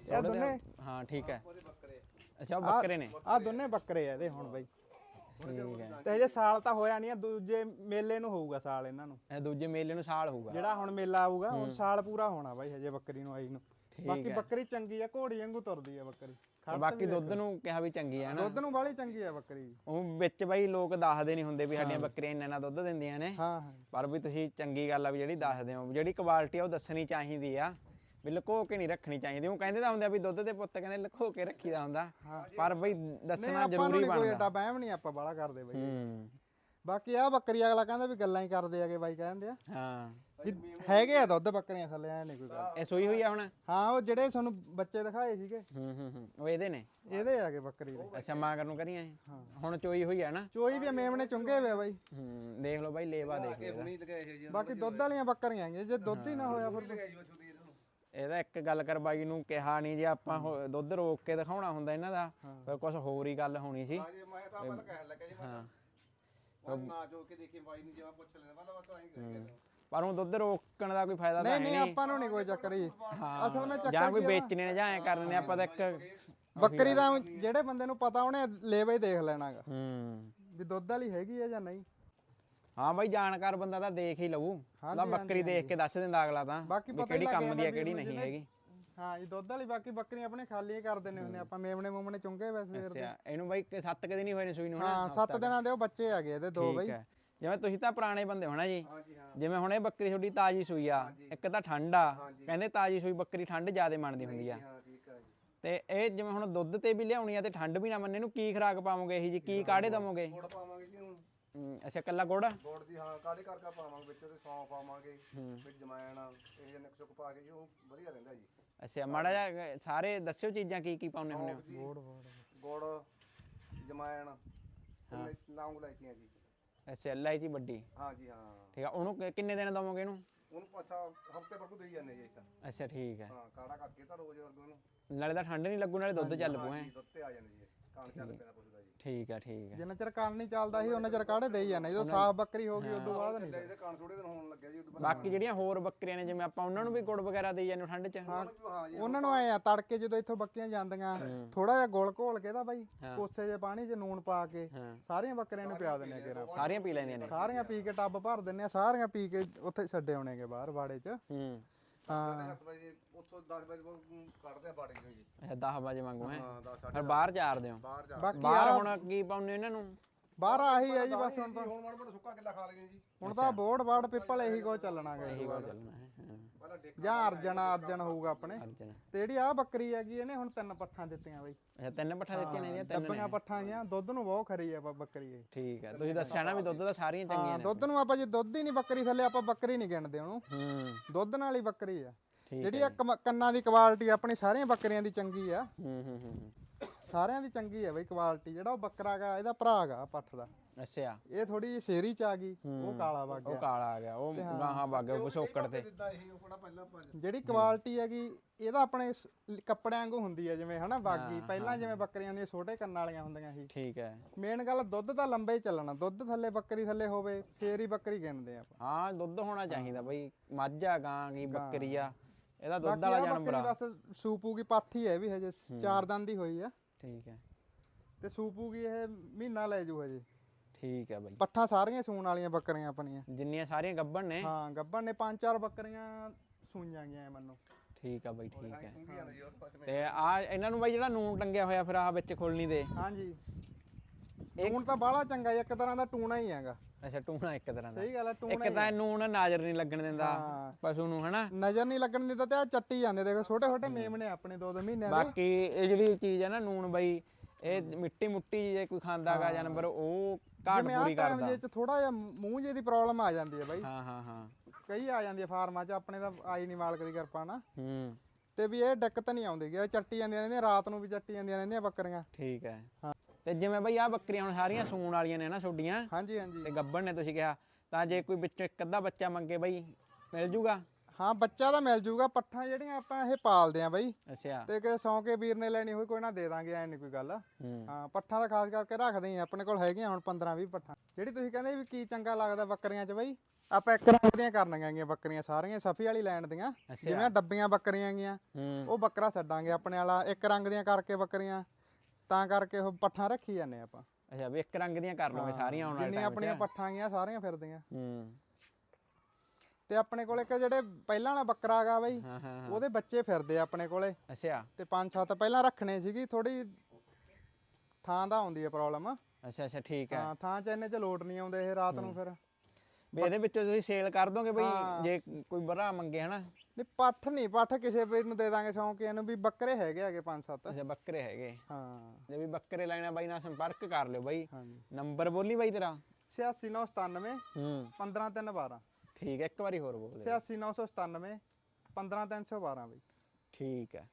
ਇਹ ਦੋਨੇ ਹਾਂ ਠੀਕ ਹੈ। ਅੱਛਾ ਉਹ ਬੱਕਰੇ ਨੇ। ਆਹ ਦੋਨੇ ਬੱਕਰੇ ਆ ਇਹਦੇ ਹੁਣ ਬਾਈ। ਤੇ ਹਜੇ ਸਾਲ ਤਾਂ ਹੋਇਆ ਨਹੀਂ ਆ ਦੂਜੇ ਮੇਲੇ ਨੂੰ ਹੋਊਗਾ ਸਾਲ ਇਹਨਾਂ ਨੂੰ। ਇਹ ਦੂਜੇ ਮੇਲੇ ਨੂੰ ਸਾਲ ਹੋਊਗਾ। ਜਿਹੜਾ ਹੁਣ ਮੇਲਾ ਆਊਗਾ ਹੁਣ ਸਾਲ ਪੂਰਾ ਹੋਣਾ ਬਾਈ ਹਜੇ ਬੱਕਰੀ ਨੂੰ ਆਈ ਨੂੰ। ਬਾਕੀ ਬੱਕਰੀ ਚੰਗੀ ਆ ਘੋੜੀ ਵਾਂਗੂ ਤੁਰਦੀ ਆ ਬੱਕਰੀ। ਤੇ ਬਾਕੀ ਦੁੱਧ ਨੂੰ ਕਿਹਾ ਵੀ ਚੰਗੀ ਹੈ ਨਾ। ਦੁੱਧ ਨੂੰ ਬਾਹਲੀ ਚੰਗੀ ਆ ਬੱਕਰੀ। ਉਹ ਵਿੱਚ ਬਈ ਲੋਕ ਦੱਸਦੇ ਨਹੀਂ ਹੁੰਦੇ ਵੀ ਸਾਡੀਆਂ ਬੱਕਰੀਆਂ ਇੰਨਾ ਇੰਨਾ ਦੁੱਧ ਦਿੰਦੀਆਂ ਨੇ। ਹਾਂ ਹਾਂ। ਪਰ ਵੀ ਤੁਸੀਂ ਚੰਗੀ ਗੱਲ ਆ ਵੀ ਜਿਹੜੀ ਦੱਸਦੇ ਹੋ। ਜਿਹੜੀ ਕੁਆਲਿਟੀ ਆ ਉਹ ਦੱਸਣੀ ਚਾਹੀਦੀ ਆ। ਵੀ ਲੁਕੋ ਕੇ ਨਹੀਂ ਰੱਖਣੀ ਚਾਹੀਦੀ। ਉਹ ਕਹਿੰਦੇ ਤਾਂ ਹੁੰਦੇ ਆ ਵੀ ਦੁੱਧ ਦੇ ਪੁੱਤ ਕਹਿੰਦੇ ਲੁਕੋ ਕੇ ਰੱਖੀਦਾ ਹੁੰਦਾ। ਪਰ ਬਈ ਦੱਸਣਾ ਜ਼ਰੂਰੀ ਨੀ ਕੋਈ ਬਣਦਾ। ਏਡਾ ਵਹਿਮ ਨਹੀਂ ਆਪਾਂ ਬਾਹਲਾ ਕਰਦੇ ਬਾਈ। ਹੂੰ। ਬਾਕੀ ਆ ਬੱਕਰੀ ਅਗਲਾ ਕਹਿੰਦਾ ਵੀ ਗੱਲਾਂ ਹੀ ਕਰਦੇ ਆਗੇ ਬਾਈ ਕਹਿੰਦੇ ਆ। ਹਾਂ। ਹੈਗੇ ਆ ਦੁੱਧ ਬੱਕਰੀਆਂ ਥੱਲੇ ਐ ਨਹੀਂ ਕੋਈ ਗੱਲ। ਇਹ ਸੂਈ ਹੋਈ ਆ ਹੁਣ? ਹਾਂ ਉਹ ਜਿਹੜੇ ਤੁਹਾਨੂੰ ਬੱਚੇ ਦਿਖਾਏ ਸੀਗੇ। ਹੂੰ ਹੂੰ ਹੂੰ। ਉਹ ਇਹਦੇ ਨੇ? ਇਹਦੇ ਆਗੇ ਬੱਕਰੀ ਦੇ। ਅੱਛਾ ਮਾਂਗਰ ਨੂੰ ਕਰੀਆਂ ਇਹ? ਹਾਂ। ਹੁਣ ਚੋਈ ਹੋਈ ਆ ਨਾ? ਚੋਈ ਵੀ ਮੇਮਣੇ ਚੁੰਗੇ ਵੇ ਬਾਈ। ਹੂੰ ਦੇਖ ਲਓ ਬਾਈ ਲੇਵਾ ਦੇਖ ਲਓ। ਬਾਕੀ ਦੁੱਧ ਵਾਲੀਆਂ ਬੱਕਰੀਆਂ ਜੇ ਦੁੱਧ ਹੀ ਨਾ ਹੋਇਆ ਫਿਰ ਇਹਦਾ ਇੱਕ ਗੱਲ ਕਰ ਬਾਈ ਨੂੰ ਕਿਹਾ ਨਹੀਂ ਜੇ ਆਪਾਂ ਹੋ- ਦੁੱਧ ਰੋਕ ਕੇ ਦਿਖਾਉਣਾ ਹੁੰਦਾ ਇਹਨਾਂ ਦਾ ਫਿਰ ਕੁਝ ਹੋਰ ਹੀ ਗੱਲ ਹੋਣੀ ਸੀ। ਹਾਂ ਜੀ ਮੈਂ ਤਾਂ ਪਹਿਲਾਂ ਕਹਿਣ ਲੱਗਾ ਜੀ ਮੈਂ ਤਾਂ ਮੈਂ ਨਾ ਜੋ ਕੇ ਦੇਖੀ ਬਾਈ ਨੂੰ ਜਿਵੇਂ ਪੁੱਛ ਲੈਣਾ ਪਹਿਲਾਂ ਬਸ ਆਈ ਕਰੀ ਪਰ ਉਹ ਦੁੱਧ ਰੋਕਣ ਦਾ ਕੋਈ ਫਾਇਦਾ ਤਾਂ ਨਹੀਂ ਨਹੀਂ ਆਪਾਂ ਨੂੰ ਨਹੀਂ ਕੋਈ ਚੱਕਰ ਜੀ। ਅਸਲ ਵਿੱਚ ਜਾਂ ਚੱਕਰ ਕੋਈ ਕੀ ਆ? ਨਾ, ਵੇਚਣੇ ਨੇ ਜਾਂ ਐ ਕਰਨੇ ਨੇ ਆਪਾਂ ਤਾਂ ਇੱਕ ਬੱਕਰੀ ਦਾ ਜਿਹੜੇ ਬੰਦੇ ਨੂੰ ਪਤਾ ਉਹਨੇ ਲੇਵਾ ਹੀ ਦੇਖ ਲੈਣਾਗਾ। ਹੂੰ। ਵੀ ਦੁੱਧ ਵਾਲੀ ਹੈਗੀ ਆ ਜਾਂ ਨਹੀਂ। ਹਾਂ ਬਾਈ ਜਾਣਕਾਰ ਬੰਦਾ ਤਾਂ ਦੇਖ ਹੀ ਲਊ। ਹਾਂਜੀ, ਬੱਕਰੀ ਦੇਖ ਕੇ ਦੱਸ ਦਿੰਦਾ ਅਗਲਾ ਤਾਂ ਬਾਕੀ ਵੀ ਪਤਾ ਹੀ ਕਿਹੜੀ ਲੱਗ ਕੰਮ ਦੀ ਜਾਂਦਾ ਆ ਕਿਹੜੀ ਨਹੀਂ ਹੈਗੀ। ਹਾਂ ਇਹ ਦੁੱਧ ਵਾਲੀ ਬਾਕੀ ਬੱਕਰੀਆਂ ਆਪਣੇ ਖਾਲੀ ਹੀ ਕਰ ਦਿੰਦੇ ਹੁੰਦੇ ਆਪਾਂ ਮੇਮਣੇ ਮੂਮਣੇ ਚੁੰਗੇ ਵੈਸੇ ਸਵੇਰ ਦੇ ਅੱਛਾ ਇਹਨੂੰ ਬਾਈ ਕਿ ਸੱਤ ਕੁ ਦਿਨ ਹੀ ਹੋਏ ਨੇ ਸੂਈ ਨੂੰ ਹਾਂ 7 ਦਿਨਾਂ। ਦੇ ਉਹ ਬੱਚੇ ਹੈਗੇ ਇਹਦੇ ਦੋ ਠੀਕ ਬਾਈ। ਹੈ। ਜਿਵੇਂ ਤੁਸੀਂ ਤਾਂ ਪੁਰਾਣੇ ਬੰਦੇ ਹੋ ਨਾ ਜੀ। ਜਿਵੇਂ ਹੁਣ ਇਹ ਬੱਕਰੀ ਤੁਹਾਡੀ ਤਾਜੀ ਸੂਈ ਆ ਇੱਕ ਤਾਂ ਠੰਡ ਆ ਕਹਿੰਦੇ ਤਾਜੀ ਸੂਈ ਬੱਕਰੀ ਠੰਡ ਜ਼ਿਆਦਾ ਮੰਨਦੀ ਹੁੰਦੀ ਆ। ਹਾਂ ਠੀਕ ਹੈ ਜੀ। ਤੇ ਇਹ ਜਿਵੇਂ ਹੁਣ ਦੁੱਧ ਤੇ ਵੀ ਲਿਆਉਣੀ ਆ ਤੇ ਠੰਡ ਵੀ ਨਾ ਮੰਨੇ ਨੂੰ ਕੀ ਖਰਾਕ ਪਾਵੋਗੇ ਇਹੀ ਜੀ? ਕੀ ਕਾੜੇ ਦਵੋਗੇ? ਗੁੜ ਪਾਵਾਂਗੇ ਜੀ। ਹੁਣ ਹਮ, ਅੱਛਾ ਕੱਲਾ ਗੁੜ? ਗੁੜ ਦੀ ਹਾਂ ਕਾਲੇ ਕਰਕੇ ਪਾਵਾਂਗੇ? ਵਿੱਚ ਉਹਦੇ ਸੌਂਫ ਪਾਵਾਂਗੇ ਵਿੱਚ ਜਮੈਣ ਇਹ ਜਿਹੇ ਨਕਸ਼ਕ ਪਾ ਕੇ ਜੀ ਉਹ ਵਧੀਆ ਰਹਿੰਦਾ ਜੀ। ਅੱਛਾ ਮਾੜਾ ਜਿਹਾ ਸਾਰੇ ਦੱਸਿਓ ਚੀਜ਼ਾਂ ਕੀ ਕੀ ਪਾਉਣੇ ਹੁੰਦੇ ਹੋ? ਬੋੜ ਗੁੜ ਜਮਾਇਣ ਲੌਂਗ ਲਾਈਤੀਆਂ ਜੀ। ਅੱਛਾ ਇਲਾਇਚੀ ਵੱਡੀ। ਹਾਂ ਜੀ ਹਾਂ। ਠੀਕ ਆ ਉਹਨੂੰ ਕਿੰਨੇ ਦਿਨ ਦਵੋਗੇ ਇਹਨੂੰ? ਉਹਨੂੰ ਪਛਾ ਹਫ਼ਤੇ ਕੋ ਦੇਈ ਜਾਂਦੇ ਜੀ ਤਾਂ ਅੱਛਾ ਠੀਕ ਹੈ ਹਾਂ ਕਾੜਾ ਕਰਕੇ ਤਾਂ ਰੋਜ਼ ਵਰਗ ਉਹਨੂੰ। ਨਾਲੇ ਤਾਂ ਠੰਡ ਨਹੀਂ ਲੱਗੂ ਨਾਲੇ ਦੁੱਧ ਚੱਲ ਪੂ ਜੀ ਦੁੱਧ ਤੇ ਆ ਜਾਂਦੇ ਜੀ ਕਾਣ ਚੱਲ ਜੀ ਠੀਕ ਆ ਠੀਕ ਆ। ਜਿੰਨਾ ਚਿਰ ਕੰਨ ਨਹੀਂ ਚੱਲਦਾ ਸੀ ਉਹਨਾਂ ਚਿਰ ਕਾੜੇ ਦੇਈ ਜਾਂਦੇ ਜਦੋਂ ਸਾਫ਼ ਬੱਕਰੀ ਹੋ ਗਈ ਉਦੋਂ ਬਾਅਦ ਨਹੀਂ ਲੈ ਇਹਦੇ ਕਾਣ ਥੋੜੇ ਦਿਨ ਹੋਣ ਲੱਗਿਆ ਜੀ ਉਦੋਂ ਬਾਅਦ ਬਾਕੀ ਜਿਹੜੀਆਂ ਹੋਰ ਬੱਕਰੀਆਂ ਨੇ ਜਿਵੇਂ ਆਪਾਂ ਉਹਨਾਂ ਨੂੰ ਵੀ ਗੁੜ ਵਗੈਰਾ ਦੇਈ ਜਾਂਦੇ ਠੰਡ 'ਚ? ਉਹਨਾਂ ਨੂੰ ਐ ਆ ਤੜਕੇ ਜਦੋਂ ਇੱਥੋਂ ਬੱਕੀਆਂ ਜਾਂਦੀਆਂ ਥੋੜਾ ਜਿਹਾ ਗੁੜ ਘੋਲ ਕੇ ਤਾਂ ਬਾਈ। ਕੋਸੇ ਜੇ ਪਾਣੀ 'ਚ ਨੂਨ ਪਾ ਕੇ ਸਾਰੀਆਂ ਬੱਕਰੀਆਂ ਨੂੰ ਪਿਆ ਦਿੰਨੇ ਕਿਰਾ ਸਾਰੀਆਂ ਪੀ ਲੈਂਦੀਆਂ ਨੇ। ਸਾਰੀਆਂ ਪੀ ਕੇ ਟੱਬ ਭਰ ਦਿੰਨੇ ਆ ਸਾਰੀਆਂ ਪੀ ਕੇ ਉੱਥੇ ਛੱਡੇ ਆਉਣੇਗੇ ਬਾਹਰ ਬਾੜੇ 'ਚ। ਹੂੰ। ਹਾਂ। 7 ਵਜੇ ਉੱਥੋਂ 10 ਵਜੇ ਕੋਲ ਕੱਢਦੇ ਆ ਬਾੜੇ ਚੋਂ ਜੀ। ਅੱਛਾ 10 ਵਜੇ ਵਾਂਗੂ ਹੈ? ਹਾਂ 10 ਫਿਰ ਬਾਹਰ ਚਾਰਦੇ ਹੋ? ਬਾਹਰ ਜਾ। ਬਾਕੀ ਬਾਹਰ ਆ ਹੁਣ ਕੀ ਪਾਉਨੇ ਇਹਨਾਂ ਨੂੰ? ਬਾਹਰ ਆਹੀ ਹੈ ਜੀ ਬਸ ਹੁਣ ਤਾਂ ਹੁਣ ਮਾੜਾ ਮੋਟਾ ਸੁੱਕਾ ਕਿੱਲਾ ਖਾ ਲਈਆਂ ਜੀ। ਹੁਣ ਤਾਂ ਬੋੜ ਬਾੜ ਪਿੱਪਲ ਇਹੀ ਕੋ ਚੱਲਣਾ ਗਾ ਇਹੀ ਗੱਲ ਚੱਲਣਾ ਹੈ ਹਾਂ। ਪਹਿਲਾਂ ਡੇਕ ਜਾਂ ਅਰਜਨ ਅਰਜਨ ਹੋਊਗਾ ਆਪਣੇ। ਅਰਜਨ। ਤੇ ਜਿਹੜੀ ਆ ਬੱਕਰੀ ਹੈਗੀ ਇਹਨੇ ਹੁਣ ਤਿੰਨ ਪੱਠਾਂ ਦਿੱਤੀਆਂ ਬਾਈ। ਅੱਛਾ ਤਿੰਨ ਪੱਠਾ ਦਿੱਤੀਆਂ ਨੇ ਇਹਦੀਆਂ ਤਿੰਨ ਡੱਬੀਆਂ ਪੱਠਾਂ ਗੀਆਂ ਦੁੱਧ ਨੂੰ ਬਹੁਤ ਖਰੀ ਆ ਬ- ਬੱਕਰੀ ਇਹ। ਠੀਕ ਹੈ ਤੁਸੀਂ ਦੱਸਿਆ ਨਾ ਵੀ ਦੁੱਧ ਤਾਂ ਸਾਰੀਆਂ ਹਾਂ ਚੰਗੀਆਂ ਨੇ। ਦੁੱਧ ਨੂੰ ਆਪਾਂ ਜੇ ਦੁੱਧ ਹੀ ਨਹੀਂ ਬੱਕਰੀ ਥੱਲੇ ਆਪਾਂ ਬੱਕਰੀ ਨਹੀਂ ਗਿਣਦੇ ਉਹਨੂੰ। ਹੂੰ। ਦੁੱਧ ਨਾਲ ਹੀ ਬੱਕਰੀ ਆ। ਠੀਕ ਜਿਹੜੀ ਆ ਕਮ- ਕੰਨਾਂ ਦੀ ਕੁਆਲਿਟੀ ਆਪਣੀ ਸਾਰੀਆਂ ਬੱਕਰੀਆਂ ਦੀ ਚੰਗੀ ਆ। ਹੂੰ ਹੂੰ ਹੂੰ ਹੂੰ। ਸਾਰਿਆਂ ਦੀ ਚੰਗੀ ਆ ਬਈ ਕੁਆਲਿਟੀ ਜਿਹੜਾ ਉਹ ਬੱਕਰਾ ਗਾ ਇਹਦਾ ਭਰਾ ਗਾ ਪੱਠ ਦਾ। ਅੱਛਾ। ਇਹ ਥੋੜੀ ਸ਼ੇਰੀ ਚ ਆ ਗਈ ਉਹ ਕਾਲਾ ਵਗ ਉਹ ਗਿਆ। ਕਾਲਾ ਆ ਗਿਆ ਉਹ ਗਾਹਾਂ ਵਗ ਗਿਆ ਪਿਛੋਕੜ ਤੇ। ਉਹ ਜਿਹੜੀ ਕੁਆਲਿਟੀ ਹੈਗੀ ਇਹਦਾ ਆਪਣੇ ਕੱਪੜਿਆਂ ਵਾਂਗੂ ਹੁੰਦੀ ਹੈ ਜਿਵੇਂ ਹਨਾ ਬਾਗੀ ਪਹਿਲਾਂ ਜਿਵੇਂ ਬੱਕਰੀਆਂ ਦੀਆਂ ਛੋਟੇ ਕੰਨਾਂ ਵਾਲੀਆਂ ਹੁੰਦੀਆਂ ਸੀ। ਠੀਕ ਹੈ। ਮੇਨ ਗੱਲ ਦੁੱਧ ਤਾਂ ਲੰਬਾ ਹੀ ਚੱਲਣਾ। ਦੁੱਧ ਥੱਲੇ ਬੱਕਰੀ ਥੱਲੇ ਹੋਵੇ ਫੇਰ ਹੀ ਬੱਕਰੀ ਗਿਣਦੇ ਆਪਾਂ। ਹਾਂ ਦੁੱਧ ਹੋਣਾ ਚਾਹੀਦਾ ਬਈ ਮੱਝ ਆ ਗਾਂ ਕੀ ਬੱਕਰੀ ਆ ਇਹਦਾ ਦੁੱਧ ਵਾਲਾ ਆ ਜਾਨਵਰ ਬੱਕਰੀ ਆ ਬਸ ਸੂਪੂ ਕੀ ਪਾਠੀ ਹੈ ਵੀ ਹਜੇ ਚਾਰ ਦੰਦ ਦੀ ਹੋਈ ਆ। ਠੀਕ ਹੈ। ਤੇ ਸੂਪੂ ਕੀ ਇਹ ਮਹੀਨਾ ਲੈ ਜੂ ਹਜੇ। ਠੀਕ ਹੈ ਬਈ। ਪੱਠਾਂ ਸਾਰੀਆਂ ਸੂਣ ਵਾਲੀਆਂ ਬੱਕਰੀਆਂ ਆਪਣੀਆਂ। ਜਿੰਨੀਆਂ ਸਾਰੀਆਂ ਗੱਭਣ ਨੇ। ਹਾਂ ਗੱਬਣ ਨੇ ਪੰਜ ਚਾਰ ਬੱਕਰੀਆਂ ਸੂਈਆਂ ਗਈਆਂ ਮੈਨੂੰ। ਠੀਕ ਆ ਬਈ ਠੀਕ ਹੈ। ਤੇ ਆ ਇਹਨਾਂ ਨੂੰ ਬਈ ਜਿਹੜਾ ਨੂਨ ਟੰਗਿਆ ਹੋਇਆ ਫਿਰ ਆ ਵਿੱਚ ਖੋਲਣੀ ਦੇ। ਹਾਂਜੀ। ਟੂਣ ਤਾਂ ਬਾਹਲਾ ਚੰਗਾ ਇੱਕ ਤਰ੍ਹਾਂ ਦਾ ਟੂਣਾ ਹੀ ਹੈਗਾ। ਅੱਛਾ ਟੂਣਾ ਇੱਕ ਤਰ੍ਹਾਂ ਦਾ। ਸਹੀ ਗੱਲ ਹੈ ਟੂਣਾ ਇੱਕ ਤਾਂ ਨੂਨ ਨਾਜ਼ਰ ਨਹੀਂ ਲੱਗਣ ਦਿੰਦਾ। ਪਸ਼ੂ ਨੂੰ ਹਨਾ? ਨਜ਼ਰ ਨਹੀਂ ਲੱਗਣ ਦਿੰਦਾ ਤੇ ਆ ਚੱਟੀ ਜਾਂਦੇ ਦੇਖੋ ਛੋਟੇ ਛੋਟੇ ਮੇਮਣੇ ਆਪਣੇ ਦੋ ਦੋ ਮਹੀਨਿਆਂ ਦੇ। ਬਾਕੀ ਇਹ ਜਿਹੜੀ ਚੀਜ਼ ਹੈ ਨਾ ਨੂਨ ਬਈ ਇਹ ਮਿੱਟੀ ਮੁੱਟੀ ਜੇ ਕੋਈ ਖਾਂਦਾਗਾ ਜਾਨਵਰ ਉਹ ਘਾਟ ਆ ਪੂਰੀ ਕਰਦਾ। ਜੇ ਥੋੜਾ ਜਿਹਾ ਮੂੰਹ ਜੇ ਦੀ ਪ੍ਰੋਬਲਮ ਆ ਜਾਂਦੀ ਹੈ ਬਾਈ। ਹਾਂ ਹਾਂ ਹਾਂ। ਕਈ ਆ ਜਾਂਦੀ ਹੈ ਫਾਰਮਾਂ 'ਚ ਆਪਣੇ ਤਾਂ ਆਈ ਨਹੀਂ ਮਾਲਕ ਦੀ ਕਿਰਪਾ ਨਾਲ ਹੂੰ। ਤੇ ਵੀ ਇਹ ਦਿੱਕਤ ਨਹੀਂ ਆਉਂਦੀ ਗੀ ਇਹ ਚੱਟੀ ਜਾਂਦੀਆਂ ਰਹਿੰਦੀਆਂ ਰਾਤ ਨੂੰ ਵੀ ਚੱਟੀ ਜਾਂਦੀਆਂ ਰਹਿੰਦੀਆਂ ਬੱਕਰੀਆਂ। ਠੀਕ ਹੈ। ਹਾਂ। ਤੇ ਜਿਵੇਂ ਬਈ ਆ ਬੱਕਰੀਆਂ ਹੁਣ ਸਾਰੀਆਂ ਸੂਣ ਵਾਲੀਆਂ ਨੇ ਨਾ ਛੋਡੀਆਂ ਹਾਂਜੀ ਹਾਂਜੀ। ਤੇ ਗੱਬਣ ਨੇ ਤੁਸੀਂ ਕਿਹਾ ਤਾਂ ਜੇ ਕੋਈ ਵਿੱਚ ਇੱਕ ਅੱਧਾ ਬੱਚਾ ਮੰਗੇ ਬਈ ਮਿਲ ਜੂਗਾ? ਹਾਂ ਬੱਚਾ ਤਾਂ ਮਿਲ ਜੂਗਾ ਪੱਠਾਂ ਜਿਹੜੀਆਂ ਆਪਾਂ ਇਹ ਪਾਲਦੇ ਆ ਬਾਈ। ਅੱਛਾ। ਤੇ ਕਿ ਸੌਂ ਕੇ ਵੀਰ ਨੇ ਲੈਣੀ ਹੋਈ ਕੋਈ ਨਾ ਦੇ ਦਾਂਗੇ ਐ ਨਹੀਂ ਕੋਈ ਗੱਲ। ਹੂੰ। ਪੱਠਾਂ ਦਾ ਖਾਸ ਕਰਕੇ ਰੱਖਦੇ ਆ ਆਪਣੇ ਕੋਲ ਹੈਗੀਆਂ ਹੁਣ 15 20 ਪੱਠਾਂ। ਜਿਹੜੀ ਤੁਸੀਂ ਕਹਿੰਦੇ ਵੀ ਕੀ ਚੰਗਾ ਲੱਗਦਾ ਬੱਕਰੀਆਂ 'ਚ ਬਾਈ ਆਪਾਂ ਇੱਕ ਰੰਗ ਦੀਆਂ ਕਰਨੀਆਂ ਗੀਆਂ ਬੱਕਰੀਆਂ ਸਾਰੀਆਂ ਸਫੀ ਵਾਲੀ ਲੈਣ ਦੀਆਂ। ਜਿਵੇਂ ਡੱਬੀਆਂ ਬੱਕਰੀਆਂ ਗੀਆਂ ਉਹ ਬੱਕਰਾ ਛੱਡਾਂਗੇ ਆਪਣੇ ਵਾਲਾ ਇੱਕ ਰੰਗ ਦੀਆਂ ਕਰਕੇ ਬੱਕਰੀਆਂ। ਤਾਂ ਕਰਕੇ ਉਹ ਪੱਠਾਂ ਰੱਖੀ ਜਾਂਦੇ ਆਪਾਂ। ਅੱਛਾ ਵੀ ਇੱਕ ਰੰਗ ਦੀਆਂ ਕਰ ਲਓਗੇ ਸਾਰੀਆਂ ਆਉਣ ਵਾਲੇ ਜਿੰਨੀਆਂ ਟਾਈਮ ਆਪਣੀਆਂ ਪੱਠਾਂ ਗੀਆਂ ਸਾਰੀਆਂ ਫਿਰਦੀਆਂ। ਹੂੰ। ਤੇ ਆਪਣੇ ਕੋਲ ਇੱਕ ਜਿਹੜੇ ਪਹਿਲਾਂ ਵਾਲਾ ਬੱਕਰਾ ਹੈਗਾ ਬਾਈ ਹਾਂ ਹਾਂ ਹਾਂ। ਉਹਦੇ ਬੱਚੇ ਫਿਰਦੇ ਆ ਆਪਣੇ ਕੋਲੇ। ਅੱਛਾ। ਤੇ ਪੰਜ ਸੱਤ ਪਹਿਲਾਂ ਰੱਖਣੇ ਸੀਗੀ ਥੋੜੀ ਥਾਂ ਦਾ ਆਉਂਦੀ ਹੈ ਪ੍ਰੋਬਲਮ ਅੱਛਾ ਅੱਛਾ ਠੀਕ ਹੈ। ਹਾਂ ਥਾਂ ਚ ਇੰਨੇ ਚ ਲੋਟ ਨਹੀਂ ਆਉਂਦੇ ਇਹ ਰਾਤ ਨੂੰ ਫਿਰ। ਵੀ ਇਹਦੇ ਵਿੱਚੋਂ ਤੁਸੀਂ ਸੇਲ ਕਰ ਦੋਗੇ ਬਈ ਜੇ ਕੋਈ ਬਰਾ ਮੰਗੇ ਹਨਾ? ਨਹੀਂ ਪੱਠ ਨਹੀਂ ਪੱਠ ਕਿਸੇ ਵੀਰ ਨੂੰ ਦੇ ਦਾਂਗੇ ਸ਼ੌਂਕੀਆਂ ਨੂੰ ਵੀ ਬੱਕਰੇ ਹੈਗੇ ਹੈਗੇ ਪੰਜ ਸੱਤ। ਅੱਛਾ ਬੱਕਰੇ ਹੈਗੇ। ਹਾਂ। ਜੇ ਵੀ ਬੱਕਰੇ ਲੈਣਾ ਬਾਈ ਨਾਲ ਸੰਪਰਕ ਕਰ ਲਿਓ ਬਾਈ। ਨੰਬਰ ਬੋਲੀ ਬਾਈ ਤੇਰਾ? 86997 ਹੂੰ। 15312 ਠੀਕ ਹੈ ਇੱਕ ਵਾਰੀ ਹੋਰ ਬੋਲ ਦੇ। 86997 15312 ਬਈ। ਠੀਕ ਹੈ।